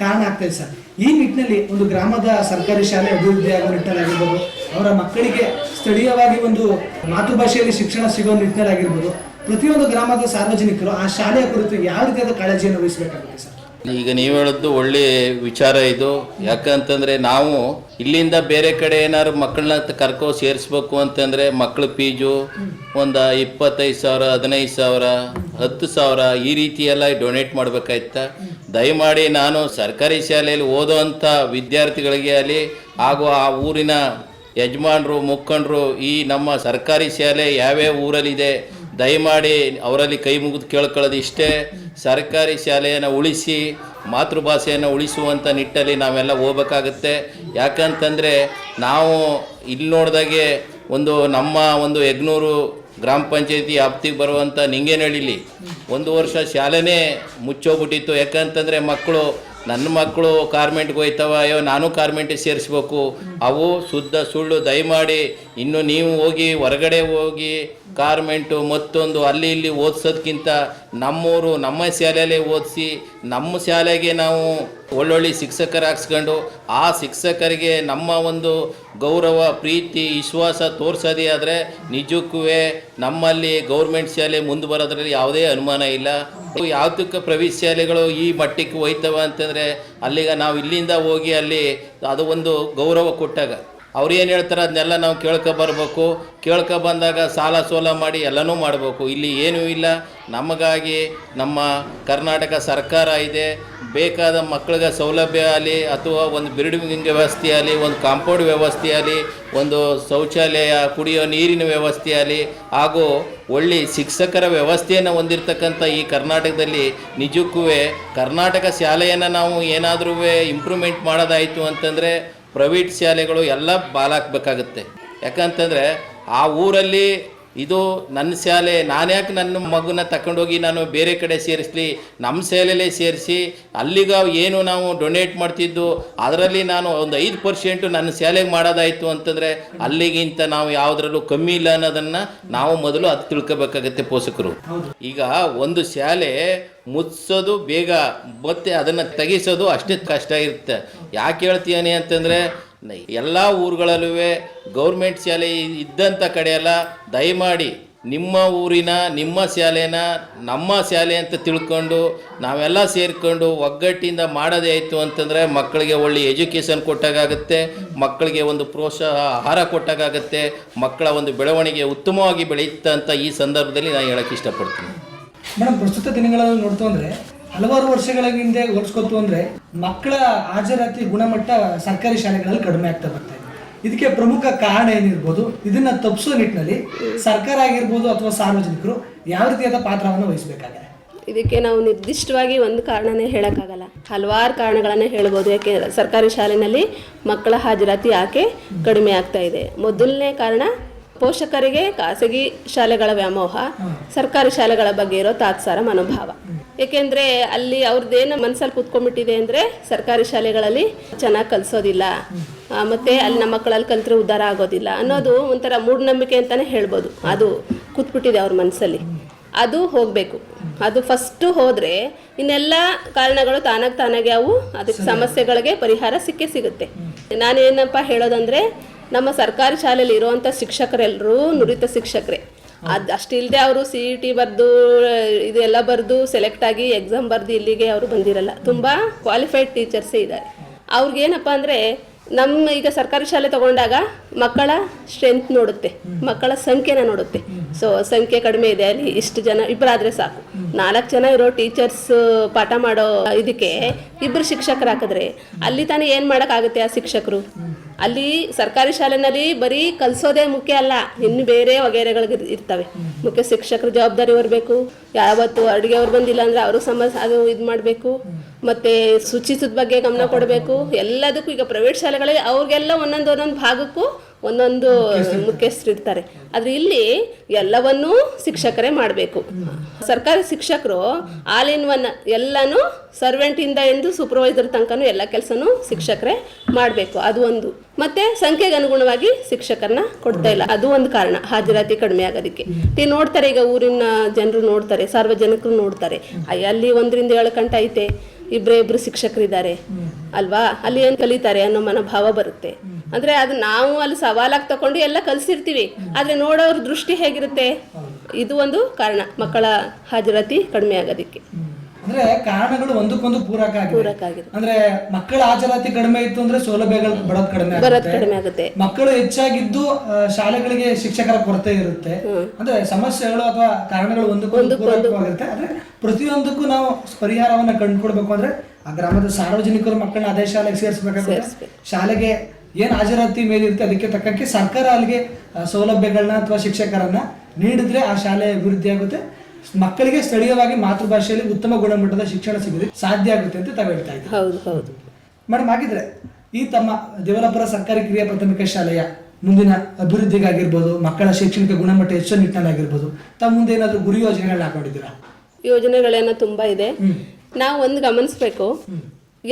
ಕಾರಣ ಆಗ್ತದೆ ಸರ್. ಈ ನಿಟ್ಟಿನಲ್ಲಿ ಒಂದು ಗ್ರಾಮದ ಸರ್ಕಾರಿ ಶಾಲೆ ಅಭಿವೃದ್ಧಿ ಆಗೋ ನಿಟ್ಟಿನಲ್ಲಿ ಆಗಿರ್ಬೋದು, ಅವರ ಮಕ್ಕಳಿಗೆ ಸ್ಥಳೀಯವಾಗಿ ಒಂದು ಮಾತೃಭಾಷೆಯಲ್ಲಿ ಶಿಕ್ಷಣ ಸಿಗೋ ನಿಟ್ಟಿನಲ್ಲಿ ಆಗಿರ್ಬೋದು, ಪ್ರತಿಯೊಂದು ಗ್ರಾಮದ ಸಾರ್ವಜನಿಕರು ಆ ಶಾಲೆಯ ಕುರಿತು ಯಾವ ರೀತಿಯಾದ ಕಾಳಜಿಯನ್ನು ವಹಿಸಬೇಕಾಗುತ್ತೆ ಸರ್? ಈಗ ನೀವು ಹೇಳದ್ದು ಒಳ್ಳೆ ವಿಚಾರ ಇದು. ಯಾಕಂತಂದ್ರೆ ನಾವು ಇಲ್ಲಿಂದ ಬೇರೆ ಕಡೆ ಏನಾದ್ರು ಮಕ್ಕಳನ್ನ ಕರ್ಕೊ ಸೇರಿಸ್ಬೇಕು ಅಂತಂದ್ರೆ ಮಕ್ಕಳ ಫೀಜು ಒಂದು ಇಪ್ಪತ್ತೈದು ಸಾವಿರ, ಹದಿನೈದು ಸಾವಿರ, ಹತ್ತು ಸಾವಿರ ಈ ರೀತಿ ಎಲ್ಲ ಡೊನೇಟ್ ಮಾಡ್ಬೇಕಾಯ್ತ? ದಯಮಾಡಿ ನಾನು ಸರ್ಕಾರಿ ಶಾಲೆಯಲ್ಲಿ ಓದೋವಂಥ ವಿದ್ಯಾರ್ಥಿಗಳಿಗೆ ಅಲ್ಲಿ ಹಾಗೂ ಆ ಊರಿನ ಯಜಮಾನರು, ಮುಖಂಡರು ಈ ನಮ್ಮ ಸರ್ಕಾರಿ ಶಾಲೆ ಯಾವ್ಯಾವ ಊರಲ್ಲಿದೆ ದಯಮಾಡಿ ಅವರಲ್ಲಿ ಕೈ ಮುಗಿದು ಕೇಳ್ಕೊಳ್ಳೋದು ಇಷ್ಟೇ. ಸರ್ಕಾರಿ ಶಾಲೆಯನ್ನು ಉಳಿಸಿ, ಮಾತೃಭಾಷೆಯನ್ನು ಉಳಿಸುವಂಥ ನಿಟ್ಟಲ್ಲಿ ನಾವೆಲ್ಲ ಹೋಗ್ಬೇಕಾಗತ್ತೆ. ಯಾಕಂತಂದರೆ ನಾವು ಇಲ್ಲಿ ನೋಡಿದಾಗೆ ಒಂದು ನಮ್ಮ ಒಂದು ಯಗ್ನೂರು ಗ್ರಾಮ ಪಂಚಾಯತಿ ಆಪ್ತಿಗೆ ಬರುವಂಥ ನಿಂಗೇನಹಳ್ಳಿಲಿ ಒಂದು ವರ್ಷ ಶಾಲೆನೇ ಮುಚ್ಚೋಗ್ಬಿಟ್ಟಿತ್ತು. ಯಾಕಂತಂದರೆ ಮಕ್ಕಳು, ನನ್ನ ಮಕ್ಕಳು ಕಾರ್ಮೆಂಟ್ಗೆ ಹೋಯ್ತವ, ಅಯ್ಯೋ, ನಾನು ಕಾರ್ಮೆಂಟಿಗೆ ಸೇರಿಸ್ಬೇಕು. ಅವು ಶುದ್ಧ ಸುಳ್ಳು ದಯಮಾಡಿ ಇನ್ನು ನೀವು ಹೋಗಿ, ಹೊರಗಡೆ ಹೋಗಿ ಗಾರ್ಮೆಂಟು ಮತ್ತೊಂದು ಅಲ್ಲಿ ಇಲ್ಲಿ ಓದಿಸೋದಕ್ಕಿಂತ ನಮ್ಮೂರು, ನಮ್ಮ ಶಾಲೆಯಲ್ಲೇ ಓದಿಸಿ, ನಮ್ಮ ಶಾಲೆಗೆ ನಾವು ಒಳ್ಳೊಳ್ಳೆ ಶಿಕ್ಷಕರ ಹಾಕ್ಸ್ಕೊಂಡು ಆ ಶಿಕ್ಷಕರಿಗೆ ನಮ್ಮ ಒಂದು ಗೌರವ, ಪ್ರೀತಿ, ವಿಶ್ವಾಸ ತೋರಿಸೋದೇ ಆದರೆ ನಿಜಕ್ಕೂ ನಮ್ಮಲ್ಲಿ ಗೌರ್ಮೆಂಟ್ ಶಾಲೆ ಮುಂದೆ ಬರೋದ್ರಲ್ಲಿ ಯಾವುದೇ ಅನುಮಾನ ಇಲ್ಲ. ಯಾವುದಕ್ಕೆ ಪ್ರವೇಶ ಶಾಲೆಗಳು ಈ ಮಟ್ಟಕ್ಕೆ ಹೋಯ್ತವ ಅಂತಂದರೆ ಅಲ್ಲಿಗ ನಾವು ಇಲ್ಲಿಂದ ಹೋಗಿ ಅಲ್ಲಿ ಅದು ಒಂದು ಗೌರವ ಕೊಟ್ಟಾಗ ಅವ್ರು ಏನು ಹೇಳ್ತಾರೆ, ಅದನ್ನೆಲ್ಲ ನಾವು ಕೇಳ್ಕೊ ಬರಬೇಕು. ಕೇಳ್ಕೊ ಬಂದಾಗ ಸಾಲ ಸೋಲ ಮಾಡಿ ಎಲ್ಲನೂ ಮಾಡಬೇಕು. ಇಲ್ಲಿ ಏನೂ ಇಲ್ಲ. ನಮಗಾಗಿ ನಮ್ಮ ಕರ್ನಾಟಕ ಸರ್ಕಾರ ಇದೆ. ಬೇಕಾದ ಮಕ್ಕಳಿಗೆ ಸೌಲಭ್ಯ ಆಗಲಿ, ಅಥವಾ ಒಂದು ಬಿಲ್ಡಿಂಗ್ ವ್ಯವಸ್ಥೆ ಆಗಲಿ, ಒಂದು ಕಾಂಪೌಂಡ್ ವ್ಯವಸ್ಥೆ ಆಗಲಿ, ಒಂದು ಶೌಚಾಲಯ, ಕುಡಿಯೋ ನೀರಿನ ವ್ಯವಸ್ಥೆ ಆಗಲಿ, ಹಾಗೂ ಒಳ್ಳೆ ಶಿಕ್ಷಕರ ವ್ಯವಸ್ಥೆಯನ್ನು ಹೊಂದಿರತಕ್ಕಂಥ ಈ ಕರ್ನಾಟಕದಲ್ಲಿ ನಿಜಕ್ಕೂ ಕರ್ನಾಟಕ ಶಾಲೆಯನ್ನು ನಾವು ಏನಾದರೂ ಇಂಪ್ರೂವ್ಮೆಂಟ್ ಮಾಡೋದಾಯಿತು ಅಂತಂದರೆ ಪ್ರೈವೇಟ್ ಶಾಲೆಗಳು ಎಲ್ಲ ಬಾಲಾಕ್ಬೇಕಾಗುತ್ತೆ ಯಾಕಂತಂದರೆ ಆ ಊರಲ್ಲಿ ಇದು ನನ್ನ ಶಾಲೆ, ನಾನು ಯಾಕೆ ನನ್ನ ಮಗುನ ತಗೊಂಡೋಗಿ ನಾನು ಬೇರೆ ಕಡೆ ಸೇರಿಸಲಿ? ನಮ್ಮ ಶಾಲೆಯಲ್ಲೇ ಸೇರಿಸಿ, ಅಲ್ಲಿಗ ಏನು ನಾವು ಡೊನೇಟ್ ಮಾಡ್ತಿದ್ದು? ಅದರಲ್ಲಿ ನಾನು ಒಂದು ಐದು ಪರ್ಸೆಂಟು ನನ್ನ ಶಾಲೆಗೆ ಮಾಡೋದಾಯಿತು ಅಂತಂದರೆ, ಅಲ್ಲಿಗಿಂತ ನಾವು ಯಾವುದರಲ್ಲೂ ಕಮ್ಮಿ ಇಲ್ಲ ಅನ್ನೋದನ್ನು ನಾವು ಮೊದಲು ಅದು ತಿಳ್ಕೊಬೇಕಾಗತ್ತೆ ಪೋಷಕರು. ಈಗ ಒಂದು ಶಾಲೆ ಮುಚ್ಚೋದು ಬೇಗ, ಮತ್ತೆ ಅದನ್ನು ತೆಗೆಸೋದು ಅಷ್ಟೇ ಕಷ್ಟ ಇರುತ್ತೆ. ಯಾಕೆ ಹೇಳ್ತೀನಿ ಅಂತಂದರೆ ಎಲ್ಲ ಊರುಗಳಲ್ಲೂ ಗೌರ್ಮೆಂಟ್ ಶಾಲೆ ಇದ್ದಂಥ ಕಡೆಯೆಲ್ಲ ದಯಮಾಡಿ ನಿಮ್ಮ ಊರಿನ, ನಿಮ್ಮ ಶಾಲೆನ, ನಮ್ಮ ಶಾಲೆ ಅಂತ ತಿಳ್ಕೊಂಡು ನಾವೆಲ್ಲ ಸೇರಿಕೊಂಡು ಒಗ್ಗಟ್ಟಿಂದ ಮಾಡೋದೇ ಆಯಿತು ಅಂತಂದರೆ ಮಕ್ಕಳಿಗೆ ಒಳ್ಳೆ ಎಜುಕೇಷನ್ ಕೊಟ್ಟಾಗುತ್ತೆ ಮಕ್ಕಳಿಗೆ ಒಂದು ಪ್ರೋತ್ಸಾಹ, ಆಹಾರ ಕೊಟ್ಟಾಗುತ್ತೆ ಮಕ್ಕಳ ಒಂದು ಬೆಳವಣಿಗೆ ಉತ್ತಮವಾಗಿ ಬೆಳೆಯುತ್ತೆ ಅಂತ ಈ ಸಂದರ್ಭದಲ್ಲಿ ನಾನು ಹೇಳೋಕ್ಕೆ ಇಷ್ಟಪಡ್ತೀನಿ. ಮೇಡಮ್, ಪ್ರಸ್ತುತ ದಿನಗಳಲ್ಲಿ ನೋಡ್ತು ಅಂದರೆ ಹಲವಾರು ವರ್ಷಗಳ ಹಿಂದೆ ಹೋಲಿಸ್ಕೊತು ಅಂದ್ರೆ ಮಕ್ಕಳ ಹಾಜರಾತಿ ಗುಣಮಟ್ಟ ಸರ್ಕಾರಿ ಶಾಲೆಗಳಲ್ಲಿ ಕಡಿಮೆ ಆಗ್ತಾ ಬರ್ತಾ ಇದೆ. ಇದಕ್ಕೆ ಪ್ರಮುಖ ಕಾರಣ ಏನಿರ್ಬೋದು, ಇದನ್ನ ತಪ್ಪಿಸೋ ನಿಟ್ಟಿನಲ್ಲಿ ಸರ್ಕಾರ ಆಗಿರ್ಬೋದು ಅಥವಾ ಸಾರ್ವಜನಿಕರು ಯಾವ ರೀತಿಯಾದ ಪಾತ್ರವನ್ನು ವಹಿಸಬೇಕಾಗಿದೆ? ಇದಕ್ಕೆ ನಾವು ನಿರ್ದಿಷ್ಟವಾಗಿ ಒಂದು ಕಾರಣನೇ ಹೇಳೋಕ್ಕಾಗಲ್ಲ. ಹಲವಾರು ಕಾರಣಗಳನ್ನು ಹೇಳ್ಬೋದು, ಯಾಕೆ ಸರ್ಕಾರಿ ಶಾಲೆಯಲ್ಲಿ ಮಕ್ಕಳ ಹಾಜರಾತಿ ಯಾಕೆ ಕಡಿಮೆ ಆಗ್ತಾ ಇದೆ. ಮೊದಲನೇ ಕಾರಣ ಪೋಷಕರಿಗೆ ಖಾಸಗಿ ಶಾಲೆಗಳ ವ್ಯಾಮೋಹ ಸರ್ಕಾರಿ ಶಾಲೆಗಳ ಬಗ್ಗೆ ಇರೋ ತಾತ್ಸಾರ ಮನೋಭಾವ. ಏಕೆಂದರೆ ಅಲ್ಲಿ ಅವ್ರದ್ದೇನು ಮನಸ್ಸಲ್ಲಿ ಕೂತ್ಕೊಂಡ್ಬಿಟ್ಟಿದೆ ಅಂದರೆ ಸರ್ಕಾರಿ ಶಾಲೆಗಳಲ್ಲಿ ಚೆನ್ನಾಗಿ ಕಲಿಸೋದಿಲ್ಲ. ಮತ್ತೆ ಅಲ್ಲಿ ನಮ್ಮ ಮಕ್ಕಳಲ್ಲಿ ಕಲಿತ್ರೆ ಉದ್ಧಾರ ಆಗೋದಿಲ್ಲ ಅನ್ನೋದು ಒಂಥರ ಮೂಢನಂಬಿಕೆ ಅಂತಲೇ ಹೇಳ್ಬೋದು. ಅದು ಕೂತ್ಬಿಟ್ಟಿದೆ ಅವ್ರ ಮನಸ್ಸಲ್ಲಿ ಅದು ಹೋಗಬೇಕು. ಅದು ಫಸ್ಟು ಹೋದರೆ ಇನ್ನೆಲ್ಲ ಕಾರಣಗಳು ತಾನಾಗಿ ತಾನಾಗೆ ಅವು ಅದಕ್ಕೆ ಸಮಸ್ಯೆಗಳಿಗೆ ಪರಿಹಾರ ಸಿಕ್ಕೇ ಸಿಗುತ್ತೆ. ನಾನೇನಪ್ಪ ಹೇಳೋದಂದರೆ ನಮ್ಮ ಸರ್ಕಾರಿ ಶಾಲೆಯಲ್ಲಿ ಇರುವಂಥ ಶಿಕ್ಷಕರೆಲ್ಲರೂ ನುರಿತ ಶಿಕ್ಷಕರೇ. ಅದು ಅಷ್ಟಿಲ್ಲದೆ ಅವರು ಸಿ ಇ ಟಿ ಬರೆದು ಇದೆಲ್ಲ ಬರೆದು ಸೆಲೆಕ್ಟ್ ಆಗಿ ಎಕ್ಸಾಮ್ ಬರೆದು ಇಲ್ಲಿಗೆ ಅವರು ಬಂದಿರಲ್ಲ. ತುಂಬ ಕ್ವಾಲಿಫೈಡ್ ಟೀಚರ್ಸೇ ಇದ್ದಾರೆ. ಅವ್ರಿಗೇನಪ್ಪ ಅಂದರೆ ನಮ್ಮ ಈಗ ಸರ್ಕಾರಿ ಶಾಲೆ ತಗೊಂಡಾಗ ಮಕ್ಕಳ ಸ್ಟ್ರೆಂತ್ ನೋಡುತ್ತೆ. ಮಕ್ಕಳ ಸಂಖ್ಯೆನ ನೋಡುತ್ತೆ. ಸೊ ಸಂಖ್ಯೆ ಕಡಿಮೆ ಇದೆ ಅಲ್ಲಿ, ಇಷ್ಟು ಜನ ಇಬ್ಬರಾದರೆ ಸಾಕು. ನಾಲ್ಕು ಜನ ಇರೋ ಟೀಚರ್ಸ್ ಪಾಠ ಮಾಡೋ ಇದಕ್ಕೆ ಇಬ್ಬರು ಶಿಕ್ಷಕರು ಹಾಕಿದ್ರೆ ಅಲ್ಲಿ ತಾನೇ ಏನು ಮಾಡೋಕ್ಕಾಗುತ್ತೆ ಆ ಶಿಕ್ಷಕರು? ಅಲ್ಲಿ ಸರ್ಕಾರಿ ಶಾಲೆನಲ್ಲಿ ಬರೀ ಕಲಿಸೋದೇ ಮುಖ್ಯ ಅಲ್ಲ. ಇನ್ನು ಬೇರೆ ವಗೇರೆಗಳಿಗೆ ಇರ್ತವೆ. ಮುಖ್ಯ ಶಿಕ್ಷಕರ ಜವಾಬ್ದಾರಿ ಬರಬೇಕು ಯಾವತ್ತು ಅಡುಗೆ ಅವ್ರು ಬಂದಿಲ್ಲ ಅಂದರೆ ಅವರು ಸಮಸ್ಯೆ ಅದು ಇದು ಮಾಡಬೇಕು. ಮತ್ತು ಶುಚಿತ್ವದ ಬಗ್ಗೆ ಗಮನ ಕೊಡಬೇಕು. ಎಲ್ಲದಕ್ಕೂ ಈಗ ಪ್ರೈವೇಟ್ ಶಾಲೆಗಳಲ್ಲಿ ಅವ್ರಿಗೆಲ್ಲ ಒಂದೊಂದು ಒಂದೊಂದು ಭಾಗಕ್ಕೂ ಒಂದೊಂದು ಮುಖ್ಯಸ್ಥರು ಇರ್ತಾರೆ. ಆದರೆ ಇಲ್ಲಿ ಎಲ್ಲವನ್ನೂ ಶಿಕ್ಷಕರೇ ಮಾಡಬೇಕು. ಸರ್ಕಾರಿ ಶಿಕ್ಷಕರು ಆಲ್ ಇನ್ ಒನ್ ಎಲ್ಲನೂ ಸರ್ವೆಂಟಿಂದ ಎಂದು ಸೂಪರ್ವೈಸರ್ ತನಕನೂ ಎಲ್ಲ ಕೆಲಸನೂ ಶಿಕ್ಷಕರೇ ಮಾಡಬೇಕು. ಅದು ಒಂದು. ಮತ್ತೆ ಸಂಖ್ಯೆಗೆ ಅನುಗುಣವಾಗಿ ಶಿಕ್ಷಕರನ್ನ ಕೊಡ್ತಾ ಇಲ್ಲ. ಅದು ಒಂದು ಕಾರಣ. ಹಾಜರಾತಿ ಕಡಿಮೆ ಆಗೋದಕ್ಕೆ. ನೀವು ನೋಡ್ತಾರೆ ಈಗ ಊರಿನ ಜನರು ನೋಡ್ತಾರೆ ಸಾರ್ವಜನಿಕರು ನೋಡ್ತಾರೆ. ಅಲ್ಲಿ ಒಂದರಿಂದ ಏಳು ಗಂಟೆ ಐತೆ. ಇಬ್ಬರೇ ಇಬ್ಬರು ಶಿಕ್ಷಕರಿದ್ದಾರೆ. ಅಲ್ವಾ? ಅಲ್ಲಿ ಏನು ಕಲಿತಾರೆ ಅನ್ನೋ ಮನೋಭಾವ ಬರುತ್ತೆ. ಅಂದ್ರೆ ಅದು ನಾವು ಅಲ್ಲಿ ಸವಾಲಾಗಿ ತಗೊಂಡು ಎಲ್ಲ ಕಲಿಸಿರ್ತೀವಿ. ಆದ್ರೆ ನೋಡೋರ ದೃಷ್ಟಿ ಹೇಗಿರುತ್ತೆ? ಇದು ಒಂದು ಕಾರಣ. ಮಕ್ಕಳ ಹಾಜರಾತಿ ಕಡಿಮೆ ಆಗೋದಕ್ಕೆ. ಅಂದ್ರೆ ಕಾರಣಗಳು ಒಂದಕ್ಕೊಂದು ಪೂರಕ ಆಗಿದೆ. ಪೂರಕ ಆಗಿದೆ. ಅಂದ್ರೆ ಮಕ್ಕಳ ಹಾಜರಾತಿ ಕಡಿಮೆ ಇತ್ತು ಅಂದ್ರೆ ಸೌಲಭ್ಯಗಳು ಬರೋದ್ ಕಡಿಮೆ ಬರೋದು ಆಗುತ್ತೆ ಕಡಿಮೆ ಆಗುತ್ತೆ. ಮಕ್ಕಳು ಹೆಚ್ಚಾಗಿದ್ದು ಶಾಲೆಗಳಿಗೆ ಶಿಕ್ಷಕರ ಕೊರತೆ ಇರುತ್ತೆ. ಅಂದ್ರೆ ಸಮಸ್ಯೆಗಳು ಅಥವಾ ಕಾರಣಗಳು ಒಂದಕ್ಕೊಂದು ಪೂರಕವಾಗಿರುತ್ತೆ. ಅಂದ್ರೆ ಪ್ರತಿಯೊಂದಕ್ಕೂ ನಾವು ಪರಿಹಾರವನ್ನ ಕಂಡುಕೊಡ್ಬೇಕು ಅಂದ್ರೆ ಆ ಗ್ರಾಮದ ಸಾರ್ವಜನಿಕರು ಮಕ್ಕಳನ್ನ ಅದೇ ಶಾಲೆಗೆ ಸೇರಿಸಬೇಕಾಗುತ್ತೆ. ಶಾಲೆಗೆ ಏನ್ ಹಾಜರಾತಿ ಮೇಲಿರುತ್ತೆ ಅದಕ್ಕೆ ತಕ್ಕಂಗೆ ಸರ್ಕಾರ ಅಲ್ಲಿಗೆ ಸೌಲಭ್ಯಗಳನ್ನ ಅಥವಾ ಶಿಕ್ಷಕರನ್ನ ನೀಡಿದ್ರೆ ಆ ಶಾಲೆ ಅಭಿವೃದ್ಧಿ ಆಗುತ್ತೆ. ಮಕ್ಕಳಿಗೆ ಸ್ಥಳೀಯವಾಗಿ ಮಾತೃಭಾಷೆಯಲ್ಲಿ ಉತ್ತಮ ಗುಣಮಟ್ಟದ ಶಿಕ್ಷಣ ಸಿಗೋದಕ್ಕೆ ಸಾಧ್ಯ ಆಗುತ್ತೆ ಅಂತ ತಾವು ಹೇಳ್ತಾ ಇದ್ದೀವಿ ಹೌದು ಹೌದು. ಮೇಡಮ್ ಹಾಗಿದ್ರೆ ಈ ತಮ್ಮ ದೇವಲಾಪುರ ಸರ್ಕಾರಿ ಕಿರಿಯ ಪ್ರಾಥಮಿಕ ಶಾಲೆಯ ಮುಂದಿನ ಅಭಿವೃದ್ಧಿಗಾಗಿರ್ಬೋದು ಮಕ್ಕಳ ಶೈಕ್ಷಣಿಕ ಗುಣಮಟ್ಟ ಹೆಚ್ಚು ನಿಟ್ಟಿನಾಗಿರ್ಬೋದು ತಮ್ಮ ಮುಂದೆ ಏನಾದರೂ ಗುರಿ ಯೋಜನೆಗಳನ್ನ ಹಾಕೊಂಡಿದ್ದೀರಾ? ಯೋಜನೆಗಳೇನೋ ತುಂಬಾ ಇದೆ. ನಾವು ಒಂದು ಗಮನಿಸ್ಬೇಕು.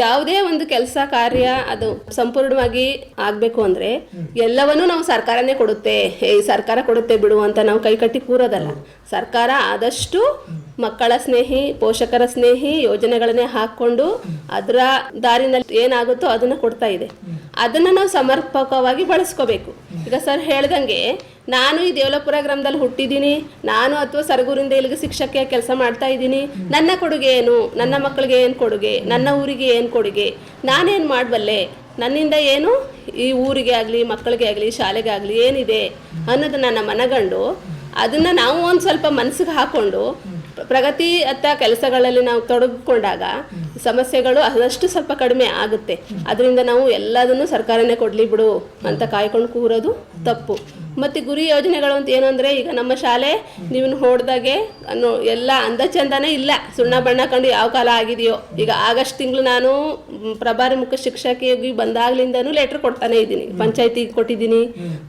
ಯಾವುದೇ ಒಂದು ಕೆಲಸ, ಕಾರ್ಯ ಅದು ಸಂಪೂರ್ಣವಾಗಿ ಆಗಬೇಕು ಅಂದರೆ ಎಲ್ಲವನ್ನೂ ನಾವು ಸರ್ಕಾರನೇ ಕೊಡುತ್ತೆ. ಈ ಸರ್ಕಾರ ಕೊಡುತ್ತೆ ಬಿಡು ಅಂತ ನಾವು ಕೈ ಕಟ್ಟಿ ಕೂರೋದಲ್ಲ. ಸರ್ಕಾರ ಆದಷ್ಟು ಮಕ್ಕಳ ಸ್ನೇಹಿ, ಪೋಷಕರ ಸ್ನೇಹಿ ಯೋಜನೆಗಳನ್ನೇ ಹಾಕ್ಕೊಂಡು ಅದರ ದಾರಿನಲ್ಲಿ ಏನಾಗುತ್ತೋ ಅದನ್ನು ಕೊಡ್ತಾ ಇದೆ. ಅದನ್ನು ನಾವು ಸಮರ್ಪಕವಾಗಿ ಬಳಸ್ಕೋಬೇಕು. ಈಗ ಸರ್ ಹೇಳ್ದಂಗೆ ನಾನು ಈ ದೇವಲಪುರ ಗ್ರಾಮದಲ್ಲಿ ಹುಟ್ಟಿದ್ದೀನಿ. ನಾನು ಅಥವಾ ಸರಗೂರಿಂದ ಇಲ್ಲಿಗೆ ಶಿಕ್ಷಕಿಯ ಕೆಲಸ ಮಾಡ್ತಾ ಇದ್ದೀನಿ. ನನ್ನ ಕೊಡುಗೆ ಏನು? ನನ್ನ ಮಕ್ಕಳಿಗೆ ಏನು ಕೊಡುಗೆ? ನನ್ನ ಊರಿಗೆ ಏನು ಕೊಡುಗೆ? ನಾನೇನು ಮಾಡಬಲ್ಲೆ ನನ್ನಿಂದ ಏನು? ಈ ಊರಿಗೆ ಆಗಲಿ, ಮಕ್ಕಳಿಗೆ ಆಗಲಿ, ಶಾಲೆಗೆ ಆಗಲಿ ಏನಿದೆ ಅನ್ನೋದನ್ನ ಮನಗಂಡು ಅದನ್ನು ನಾವು ಒಂದು ಸ್ವಲ್ಪ ಮನಸ್ಸಿಗೆ ಹಾಕ್ಕೊಂಡು ಪ್ರಗತಿ ಅತ್ತ ಕೆಲಸಗಳಲ್ಲಿ ನಾವು ತೊಡಗಿಕೊಂಡಾಗ ಸಮಸ್ಯೆಗಳು ಅದಷ್ಟು ಸ್ವಲ್ಪ ಕಡಿಮೆ ಆಗುತ್ತೆ. ಅದರಿಂದ ನಾವು ಎಲ್ಲದನ್ನು ಸರ್ಕಾರನೇ ಕೊಡಲಿ ಬಿಡು ಅಂತ ಕಾಯ್ಕೊಂಡು ಕೂರೋದು ತಪ್ಪು. ಮತ್ತು ಗುರಿ ಯೋಜನೆಗಳು ಅಂತ ಏನಂದರೆ, ಈಗ ನಮ್ಮ ಶಾಲೆ ನೀವು ನೋಡ್ದಾಗೆ ನೋ ಎಲ್ಲ ಅಂದ ಚಂದನೇ ಇಲ್ಲ. ಸುಣ್ಣ ಬಣ್ಣ ಕಂಡು ಯಾವ ಕಾಲ ಆಗಿದೆಯೋ. ಈಗ ಆಗಸ್ಟ್ ತಿಂಗಳು ನಾನು ಪ್ರಭಾರಿ ಮುಖ್ಯ ಶಿಕ್ಷಕಿಯಾಗಿ ಬಂದಾಗ್ಲಿಂದನೂ ಲೆಟ್ರ್ ಕೊಡ್ತಾನೆ ಇದ್ದೀನಿ. ಪಂಚಾಯತಿಗೆ ಕೊಟ್ಟಿದ್ದೀನಿ,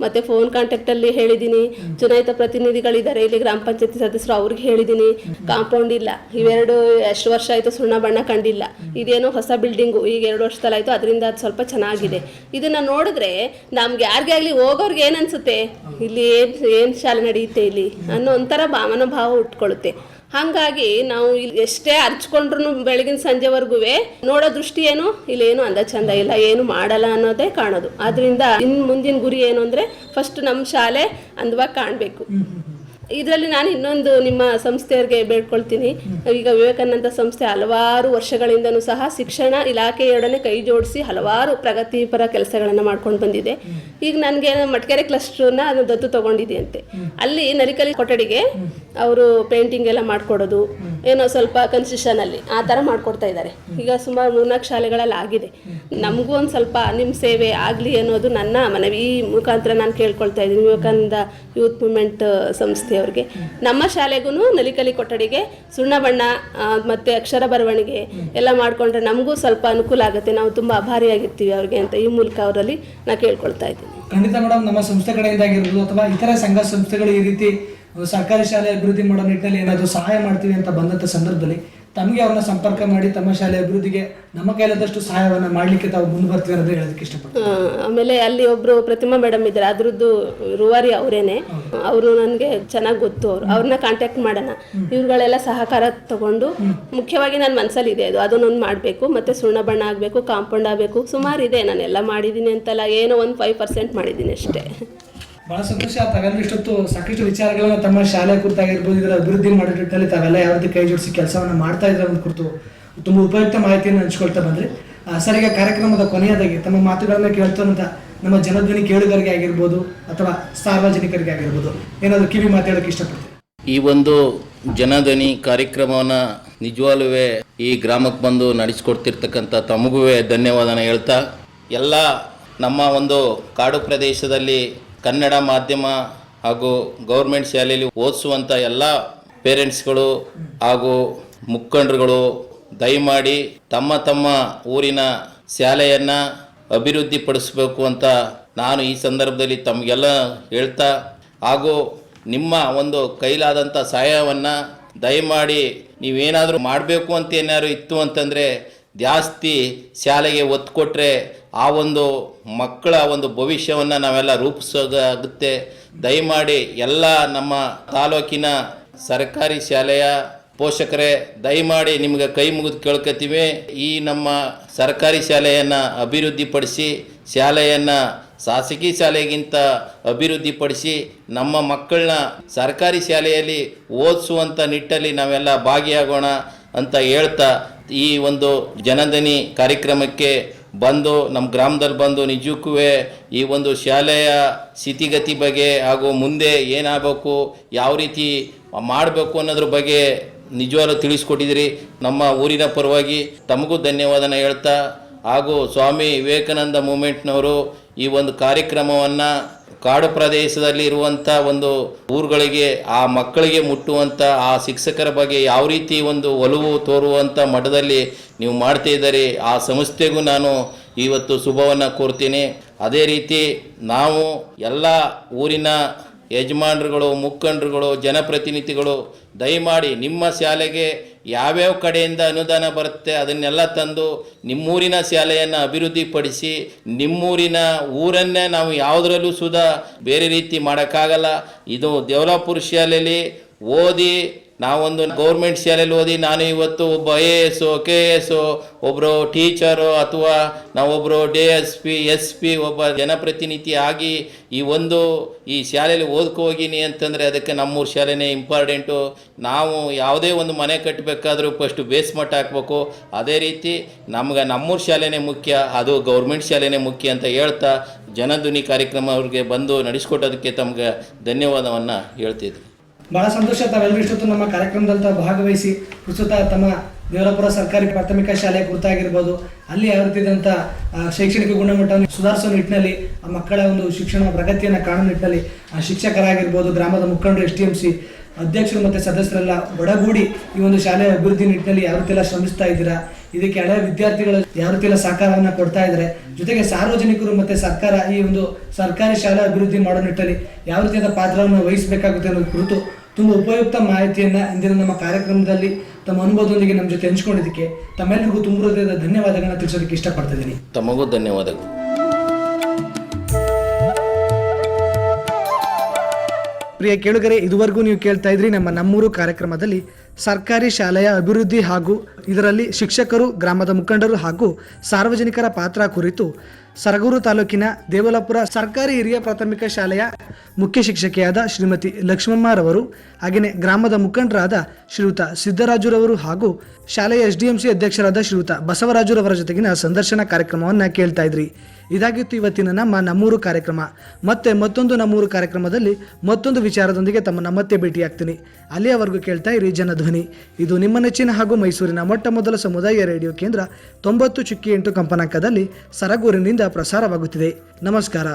ಮತ್ತು ಫೋನ್ ಕಾಂಟ್ಯಾಕ್ಟಲ್ಲಿ ಹೇಳಿದ್ದೀನಿ. ಚುನಾಯಿತ ಪ್ರತಿನಿಧಿಗಳಿದ್ದಾರೆ, ಇಲ್ಲಿ ಗ್ರಾಮ ಪಂಚಾಯತಿ ಸದಸ್ಯರು ಅವ್ರಿಗೆ ಹೇಳಿದ್ದೀನಿ. ಕಾಂಪೌಂಡ್ ಇಲ್ಲ. ಇವೆರಡು ಎಷ್ಟು ವರ್ಷ ಆಯಿತು ಸುಣ್ಣ ಬಣ್ಣ ಕಂಡಿಲ್ಲ. ಇದೇನೋ ಹೊಸ ಬಿಲ್ಡಿಂಗು ಈಗ ಎರಡು ವರ್ಷದಲ್ಲಾಯಿತು ಅದರಿಂದ ಅದು ಸ್ವಲ್ಪ ಚೆನ್ನಾಗಿದೆ. ಇದನ್ನು ನೋಡಿದ್ರೆ ನಮ್ಗೆ ಯಾರಿಗೇ ಆಗಲಿ ಹೋಗೋರ್ಗೆ ಏನು ಅನಿಸುತ್ತೆ? ಇಲ್ಲಿ ಏನು ಏನು ಶಾಲೆ ನಡೆಯುತ್ತೆ ಇಲ್ಲಿ ಅನ್ನೋ ಒಂಥರ ಭಾವನ ಭಾವ ಉಟ್ಕೊಳ್ಳುತ್ತೆ ಹಾಗಾಗಿ ನಾವು ಇಲ್ಲಿ ಎಷ್ಟೇ ಹರ್ಚ್ಕೊಂಡ್ರು ಬೆಳಗಿನ ಸಂಜೆವರೆಗೂ ನೋಡೋ ದೃಷ್ಟಿ ಏನು? ಇಲ್ಲೇನು ಅಂದ ಚಂದ ಇಲ್ಲ, ಏನು ಮಾಡಲ್ಲ ಅನ್ನೋದೇ ಕಾಣೋದು. ಆದ್ರಿಂದ ಇನ್ ಮುಂದಿನ ಗುರಿ ಏನು ಅಂದ್ರೆ ಫಸ್ಟ್ ನಮ್ಮ ಶಾಲೆ ಅಂದವಾಗಿ ಕಾಣಬೇಕು. ಇದರಲ್ಲಿ ನಾನು ಇನ್ನೊಂದು ನಿಮ್ಮ ಸಂಸ್ಥೆಯವ್ರಿಗೆ ಬೇಡ್ಕೊಳ್ತೀನಿ. ಈಗ ವಿವೇಕಾನಂದ ಸಂಸ್ಥೆ ಹಲವಾರು ವರ್ಷಗಳಿಂದನೂ ಸಹ ಶಿಕ್ಷಣ ಇಲಾಖೆಯೊಡನೆ ಕೈ ಜೋಡಿಸಿ ಹಲವಾರು ಪ್ರಗತಿಪರ ಕೆಲಸಗಳನ್ನು ಮಾಡ್ಕೊಂಡು ಬಂದಿದೆ. ಈಗ ನನಗೆ ಮಟ್ಕೆರೆ ಕ್ಲಸ್ಟರ್ನ ಅದನ್ನು ದತ್ತು ತೊಗೊಂಡಿದೆ ಅಂತೆ. ಅಲ್ಲಿ ನರಿಕಲಿ ಕೊಠಡಿಗೆ ಅವರು ಪೇಂಟಿಂಗ್ ಎಲ್ಲ ಮಾಡಿಕೊಡೋದು. ಏನೋ ಸ್ವಲ್ಪ ಕನ್ಸಿಷನಲ್ಲಿ ಆ ಥರ ಮಾಡ್ಕೊಡ್ತಾ ಇದ್ದಾರೆ. ಈಗ ಸುಮಾರು ಮೂರ್ನಾಲ್ಕು ಶಾಲೆಗಳಲ್ಲಿ ಆಗಿದೆ. ನಮಗೂ ಒಂದು ಸ್ವಲ್ಪ ನಿಮ್ಮ ಸೇವೆ ಆಗಲಿ ಅನ್ನೋದು ನನ್ನ ಮನವಿ. ಈ ಮುಖಾಂತರ ನಾನು ಕೇಳ್ಕೊಳ್ತಾ ಇದ್ದೀನಿ. ವಿವೇಕಾನಂದ ಯೂತ್ ಮೂಮೆಂಟ್ ಸಂಸ್ಥೆಯವ್ರಿಗೆ. ನಮ್ಮ ಶಾಲೆಗೂ ನಲಿಕಲಿ ಕೊಠಡಿಗೆ ಸುಣ್ಣ ಬಣ್ಣ ಮತ್ತೆ ಅಕ್ಷರ ಬರವಣಿಗೆ ಎಲ್ಲ ಮಾಡಿಕೊಂಡ್ರೆ ನಮಗೂ ಸ್ವಲ್ಪ ಅನುಕೂಲ ಆಗುತ್ತೆ. ನಾವು ತುಂಬ ಅಭಾರಿಯಾಗಿರ್ತೀವಿ ಅವ್ರಿಗೆ ಅಂತ ಈ ಮೂಲಕ ಅವರಲ್ಲಿ ನಾನು ಕೇಳ್ಕೊಳ್ತಾ ಇದ್ದೀನಿ. ಖಂಡಿತ ಮೇಡಮ್ ನಮ್ಮ ಸಂಸ್ಥೆ ಕಡೆಯಿಂದ ಅಥವಾ ಇತರ ಸಂಘ ಸಂಸ್ಥೆಗಳು ಈ ರೀತಿ ಸರ್ಕಾರಿ ಶಾಲೆ ಅಭಿವೃದ್ಧಿ ಮಾಡೋ ನಿಟ್ಟಿನಲ್ಲಿ ಏನಾದರೂ ಸಹಾಯ ಮಾಡ್ತೀವಿ ಅಂತ ಬಂದಂಥ ಸಂದರ್ಭದಲ್ಲಿ ತಮಗೆ ಅವ್ರನ್ನ ಸಂಪರ್ಕ ಮಾಡಿ ತಮ್ಮ ಶಾಲೆ ಅಭಿವೃದ್ಧಿಗೆ ನಮ್ಮ ಕೈಲಾದಷ್ಟು ಸಹಾಯವನ್ನು ಮಾಡಲಿಕ್ಕೆ ತಾವು ಮುಂದೆ ಬರ್ತೀವಿ ಅಂತ ಹೇಳೋದಕ್ಕೆ ಇಷ್ಟಪಡ್ತೀನಿ. ಆಮೇಲೆ ಅಲ್ಲಿ ಒಬ್ಬರು ಪ್ರತಿಮಾ ಮೇಡಮ್ ಇದ್ದಾರೆ. ಅದ್ರದ್ದು ರೂವಾರಿ ಅವರೇನೆ. ಅವರು ನನಗೆ ಚೆನ್ನಾಗಿ ಗೊತ್ತು ಅವರು. ಅವ್ರನ್ನ ಕಾಂಟ್ಯಾಕ್ಟ್ ಮಾಡೋಣ. ಇವ್ರುಗಳೆಲ್ಲ ಸಹಕಾರ ತಗೊಂಡು ಮುಖ್ಯವಾಗಿ ನನ್ನ ಮನಸ್ಸಲ್ಲಿ ಇದೆ ಅದು. ಅದನ್ನೊಂದು ಮಾಡಬೇಕು. ಮತ್ತೆ ಸುಣ್ಣ ಬಣ್ಣ ಆಗಬೇಕು ಕಾಂಪೌಂಡ್ ಆಗಬೇಕು. ಸುಮಾರು ಇದೆ. ನಾನೆಲ್ಲ ಮಾಡಿದ್ದೀನಿ ಅಂತಲ್ಲ. ಏನೋ ಒಂದು ಫೈವ್ ಪರ್ಸೆಂಟ್ ಮಾಡಿದ್ದೀನಿ ಅಷ್ಟೇ. ಬಹಳ ಸಂತೋಷ. ತಾವೆಲ್ಲ ಇಷ್ಟೊತ್ತು ಸಾಕಷ್ಟು ವಿಚಾರಗಳನ್ನ ತಮ್ಮ ಶಾಲೆ ಕುರಿತಾಗಿರ್ಬೋದು ಇದರ ಅಭಿವೃದ್ಧಿ ಮಾಡೋ ತಾವೆಲ್ಲ ಯಾವ ರೀತಿ ಕೈ ಜೋಡಿಸಿ ಕೆಲಸವನ್ನು ಮಾಡ್ತಾ ಇದ್ದಾರೆ ಒಂದು ಕುರಿತು ತುಂಬ ಉಪಯುಕ್ತ ಮಾಹಿತಿಯನ್ನು ಹಂಚ್ಕೊಳ್ತಾ ಬಂದ್ರಿ. ಆ, ಸರ್ ಈಗ ಕಾರ್ಯಕ್ರಮದ ಕೊನೆಯದಾಗಿ ತಮ್ಮ ಮಾತುಗಳನ್ನ ಕೇಳ್ತಾರಂತ ನಮ್ಮ ಜನಧ್ವನಿ ಕೇಳುಗರಿಗೆ ಆಗಿರ್ಬೋದು ಅಥವಾ ಸಾರ್ವಜನಿಕರಿಗೆ ಆಗಿರ್ಬೋದು. ಏನಾದರೂ ಕಿವಿ ಮಾತಾಡೋಕೆ ಇಷ್ಟಪಡ್ತೀವಿ ಈ ಒಂದು ಜನಧ್ವನಿ ಕಾರ್ಯಕ್ರಮವನ್ನ ನಿಜವಾಗ್ಲೂ ಈ ಗ್ರಾಮಕ್ಕೆ ಬಂದು ನಡೆಸ್ಕೊಡ್ತಿರ್ತಕ್ಕಂಥ ತಮಗೂ ಧನ್ಯವಾದನ ಹೇಳ್ತಾ ಎಲ್ಲ ನಮ್ಮ ಒಂದು ಕಾಡು ಪ್ರದೇಶದಲ್ಲಿ ಕನ್ನಡ ಮಾಧ್ಯಮ ಹಾಗೂ ಗೌರ್ಮೆಂಟ್ ಶಾಲೆಯಲ್ಲಿ ಓದಿಸುವಂಥ ಎಲ್ಲ ಪೇರೆಂಟ್ಸ್ಗಳು ಹಾಗೂ ಮುಖಂಡರುಗಳು ದಯಮಾಡಿ ತಮ್ಮ ತಮ್ಮ ಊರಿನ ಶಾಲೆಯನ್ನು ಅಭಿವೃದ್ಧಿಪಡಿಸಬೇಕು ಅಂತ ನಾನು ಈ ಸಂದರ್ಭದಲ್ಲಿ ತಮಗೆಲ್ಲ ಹೇಳ್ತಾ ಹಾಗೂ ನಿಮ್ಮ ಒಂದು ಕೈಲಾದಂಥ ಸಹಾಯವನ್ನು ದಯಮಾಡಿ ನೀವೇನಾದರೂ ಮಾಡಬೇಕು ಅಂತ ಏನಾದ್ರು ಇತ್ತು ಅಂತಂದರೆ ಜಾಸ್ತಿ ಶಾಲೆಗೆ ಒತ್ತು ಕೊಟ್ಟರೆ ಆ ಒಂದು ಮಕ್ಕಳ ಒಂದು ಭವಿಷ್ಯವನ್ನು ನಾವೆಲ್ಲ ರೂಪಿಸೋದಾಗುತ್ತೆ. ದಯಮಾಡಿ ಎಲ್ಲ ನಮ್ಮ ತಾಲೂಕಿನ ಸರ್ಕಾರಿ ಶಾಲೆಯ ಪೋಷಕರೇ, ದಯಮಾಡಿ ನಿಮಗೆ ಕೈ ಮುಗಿದು ಕೇಳ್ಕೊತೀವಿ. ಈ ನಮ್ಮ ಸರ್ಕಾರಿ ಶಾಲೆಯನ್ನು ಅಭಿವೃದ್ಧಿಪಡಿಸಿ, ಶಾಲೆಯನ್ನು ಖಾಸಗಿ ಶಾಲೆಗಿಂತ ಅಭಿವೃದ್ಧಿಪಡಿಸಿ, ನಮ್ಮ ಮಕ್ಕಳನ್ನ ಸರ್ಕಾರಿ ಶಾಲೆಯಲ್ಲಿ ಓದಿಸುವಂಥ ನಿಟ್ಟಲ್ಲಿ ನಾವೆಲ್ಲ ಭಾಗಿಯಾಗೋಣ. ಅಂತ ಹೇಳ್ತಾ ಈ ಒಂದು ಜನಧನಿ ಕಾರ್ಯಕ್ರಮಕ್ಕೆ ಬಂದು ನಮ್ಮ ಗ್ರಾಮದಲ್ಲಿ ಬಂದು ನಿಜಕ್ಕೂ ಈ ಒಂದು ಶಾಲೆಯ ಸ್ಥಿತಿಗತಿ ಬಗ್ಗೆ ಹಾಗೂ ಮುಂದೆ ಏನಾಗಬೇಕು, ಯಾವ ರೀತಿ ಮಾಡಬೇಕು ಅನ್ನೋದ್ರ ಬಗ್ಗೆ ನಿಜವಾಗ್ಲೂ ತಿಳಿಸ್ಕೊಟ್ಟಿದ್ದೀರಿ. ನಮ್ಮ ಊರಿನ ಪರವಾಗಿ ತಮಗೂ ಧನ್ಯವಾದನ ಹೇಳ್ತಾ ಹಾಗೂ ಸ್ವಾಮಿ ವಿವೇಕಾನಂದ ಮೂಮೆಂಟ್ನವರು ಈ ಒಂದು ಕಾರ್ಯಕ್ರಮವನ್ನು ಕಾಡು ಪ್ರದೇಶದಲ್ಲಿ ಇರುವಂಥ ಒಂದು ಊರುಗಳಿಗೆ, ಆ ಮಕ್ಕಳಿಗೆ ಮುಟ್ಟುವಂಥ ಆ ಶಿಕ್ಷಕರ ಬಗ್ಗೆ ಯಾವ ರೀತಿ ಒಂದು ಒಲವು ತೋರುವಂಥ ಮಠದಲ್ಲಿ ನೀವು ಮಾಡ್ತಾ ಇದ್ದೀರಿ, ಆ ಸಂಸ್ಥೆಗೂ ನಾನು ಇವತ್ತು ಶುಭವನ್ನು ಕೋರ್ತೀನಿ. ಅದೇ ರೀತಿ ನಾವು ಎಲ್ಲ ಊರಿನ ಯಜಮಾನರುಗಳು, ಮುಖಂಡರುಗಳು, ಜನಪ್ರತಿನಿಧಿಗಳು, ದಯಮಾಡಿ ನಿಮ್ಮ ಶಾಲೆಗೆ ಯಾವ್ಯಾವ ಕಡೆಯಿಂದ ಅನುದಾನ ಬರುತ್ತೆ ಅದನ್ನೆಲ್ಲ ತಂದು ನಿಮ್ಮೂರಿನ ಶಾಲೆಯನ್ನು ಅಭಿವೃದ್ಧಿಪಡಿಸಿ ನಿಮ್ಮೂರಿನ ಊರನ್ನೇ ನಾವು ಯಾವುದರಲ್ಲೂ ಸುಧಾ ಬೇರೆ ರೀತಿ ಮಾಡೋಕ್ಕಾಗಲ್ಲ. ಇದು ದೇವಲಾಪುರ ಶಾಲೆಯಲ್ಲಿ ಓದಿ ನಾವೊಂದು ಗೌರ್ಮೆಂಟ್ ಶಾಲೆಯಲ್ಲಿ ಓದಿ ನಾನು ಇವತ್ತು ಒಬ್ಬ I A S K A S ಒಬ್ಬರು ಟೀಚರು ಅಥವಾ ನಾವೊಬ್ಬರು D S P S P ಒಬ್ಬ ಜನಪ್ರತಿನಿಧಿ ಆಗಿ ಈ ಒಂದು ಈ ಶಾಲೆಯಲ್ಲಿ ಓದ್ಕೋಗೀನಿ ಅಂತಂದರೆ ಅದಕ್ಕೆ ನಮ್ಮೂರು ಶಾಲೆನೇ ಇಂಪಾರ್ಟೆಂಟು ನಾವು ಯಾವುದೇ ಒಂದು ಮನೆ ಕಟ್ಟಬೇಕಾದ್ರೂ ಫಸ್ಟು ಬೇಸ್ಮೆಂಟ್ ಹಾಕ್ಬೇಕು. ಅದೇ ರೀತಿ ನಮ್ಗೆ ನಮ್ಮೂರು ಶಾಲೆನೇ ಮುಖ್ಯ, ಅದು ಗೌರ್ಮೆಂಟ್ ಶಾಲೆನೇ ಮುಖ್ಯ ಅಂತ ಹೇಳ್ತಾ ಜನಧ್ವನಿ ಕಾರ್ಯಕ್ರಮ ಅವ್ರಿಗೆ ಬಂದು ನಡೆಸ್ಕೊಟ್ಟೋದಕ್ಕೆ ತಮಗೆ ಧನ್ಯವಾದವನ್ನು ಹೇಳ್ತಿದ್ದೆ ಬಹಳ ಸಂತೋಷ ತಾವೆಲ್ಲರೂ ಇಷ್ಟೊತ್ತು ನಮ್ಮ ಕಾರ್ಯಕ್ರಮದಲ್ಲಿ ಭಾಗವಹಿಸಿ ಪ್ರಸ್ತುತ ತಮ್ಮ ದೇವರಪುರ ಸರ್ಕಾರಿ ಪ್ರಾಥಮಿಕ ಶಾಲೆ ಕುರಿತಾಗಿರ್ಬೋದು ಅಲ್ಲಿ ಯಾವ ಶೈಕ್ಷಣಿಕ ಗುಣಮಟ್ಟವನ್ನು ಸುಧಾರಿಸುವ ನಿಟ್ಟಿನಲ್ಲಿ ಆ ಮಕ್ಕಳ ಒಂದು ಶಿಕ್ಷಣ ಪ್ರಗತಿಯನ್ನು ಕಾಣೋ ನಿಟ್ಟಿನಲ್ಲಿ, ಆ, ಶಿಕ್ಷಕರಾಗಿರ್ಬೋದು, ಗ್ರಾಮದ ಮುಖಂಡರು, ಎಸ್ ಟಿ ಎಂ ಸಿ ಅಧ್ಯಕ್ಷರು ಮತ್ತು ಸದಸ್ಯರೆಲ್ಲ ಒಡಗೂಡಿ ಈ ಒಂದು ಶಾಲೆಯ ಅಭಿವೃದ್ಧಿ ನಿಟ್ಟಿನಲ್ಲಿ ಯಾವ ಶ್ರಮಿಸ್ತಾ ಇದ್ದೀರಾ? ಇದಕ್ಕೆ ಹಳೆಯ ವಿದ್ಯಾರ್ಥಿಗಳು ಯಾವ ರೀತಿಯ ಸಹಕಾರವನ್ನು ಕೊಡ್ತಾ ಇದ್ದಾರೆ. ಜೊತೆಗೆ ಸಾರ್ವಜನಿಕರು ಮತ್ತು ಸರ್ಕಾರ ಈ ಒಂದು ಸರ್ಕಾರಿ ಶಾಲೆ ಅಭಿವೃದ್ಧಿ ಮಾಡೋ ನಿಟ್ಟಲ್ಲಿ ಯಾವ ರೀತಿಯಾದ ಪಾತ್ರವನ್ನು ವಹಿಸಬೇಕಾಗುತ್ತೆ ಅನ್ನೋದು ಕುರಿತು ತುಂಬ ಉಪಯುಕ್ತ ಮಾಹಿತಿಯನ್ನು ಇಂದಿನ ನಮ್ಮ ಕಾರ್ಯಕ್ರಮದಲ್ಲಿ ತಮ್ಮ ಅನುಭವದೊಂದಿಗೆ ನಮ್ಮ ಜೊತೆ ಹಂಚ್ಕೊಂಡಿದ್ದಕ್ಕೆ ತಮ್ಮೆಲ್ಲರಿಗೂ ತುಂಬ ಹೃದಯದ ಧನ್ಯವಾದಗಳನ್ನ ತಿಳಿಸೋದಕ್ಕೆ ಇಷ್ಟಪಡ್ತಿದ್ದೀನಿ. ತಮಗೂ ಧನ್ಯವಾದಗಳು. ಪ್ರಿಯ ಕೇಳುಗರೆ ಇದುವರೆಗೂ ನೀವು ಕೇಳ್ತಾ ಇದ್ರಿ ನಮ್ಮ ನಮ್ಮೂರು ಕಾರ್ಯಕ್ರಮದಲ್ಲಿ ಸರ್ಕಾರಿ ಶಾಲೆಯ ಅಭಿವೃದ್ಧಿ ಹಾಗೂ ಇದರಲ್ಲಿ ಶಿಕ್ಷಕರು, ಗ್ರಾಮದ ಮುಖಂಡರು ಹಾಗೂ ಸಾರ್ವಜನಿಕರ ಪಾತ್ರ ಕುರಿತು ಸರಗೂರು ತಾಲೂಕಿನ ದೇವಲಾಪುರ ಸರ್ಕಾರಿ ಹಿರಿಯ ಪ್ರಾಥಮಿಕ ಶಾಲೆಯ ಮುಖ್ಯ ಶಿಕ್ಷಕಿಯಾದ ಶ್ರೀಮತಿ ಲಕ್ಷ್ಮಮ್ಮರವರು ಹಾಗೆಯೇ ಗ್ರಾಮದ ಮುಖಂಡರಾದ ಶ್ರೀಯುತ ಸಿದ್ದರಾಜುರವರು ಹಾಗೂ ಶಾಲೆಯ ಎಸ್ ಅಧ್ಯಕ್ಷರಾದ ಶ್ರೀಯುತ ಬಸವರಾಜುರವರ ಜೊತೆಗಿನ ಸಂದರ್ಶನ ಕಾರ್ಯಕ್ರಮವನ್ನು ಕೇಳ್ತಾ ಇದ್ರಿ. ಇದಾಗಿತ್ತು ಇವತ್ತಿನ ನಮ್ಮ ನಮ್ಮೂರು ಕಾರ್ಯಕ್ರಮ. ಮತ್ತೆ ಮತ್ತೊಂದು ನಮ್ಮೂರು ಕಾರ್ಯಕ್ರಮದಲ್ಲಿ ಮತ್ತೊಂದು ವಿಚಾರದೊಂದಿಗೆ ತಮ್ಮನ್ನ ಮತ್ತೆ ಭೇಟಿಯಾಗ್ತೀನಿ. ಅಲ್ಲಿಯವರೆಗೂ ಕೇಳ್ತಾ ಇರಿ ಜನಧ್ವನಿ ಜನಧ್ವನಿ ಇದು ನಿಮ್ಮ ನೆಚ್ಚಿನ ಹಾಗೂ ಮೈಸೂರಿನ ಮೊಟ್ಟ ಮೊದಲ ಸಮುದಾಯ ರೇಡಿಯೋ ಕೇಂದ್ರ ತೊಂಬತ್ತು ಚುಕ್ಕಿ ಎಂಟು ಕಂಪನಾಂಕದಲ್ಲಿ ಸರಗೂರಿನಿಂದ ಪ್ರಸಾರವಾಗುತ್ತಿದೆ. ನಮಸ್ಕಾರ.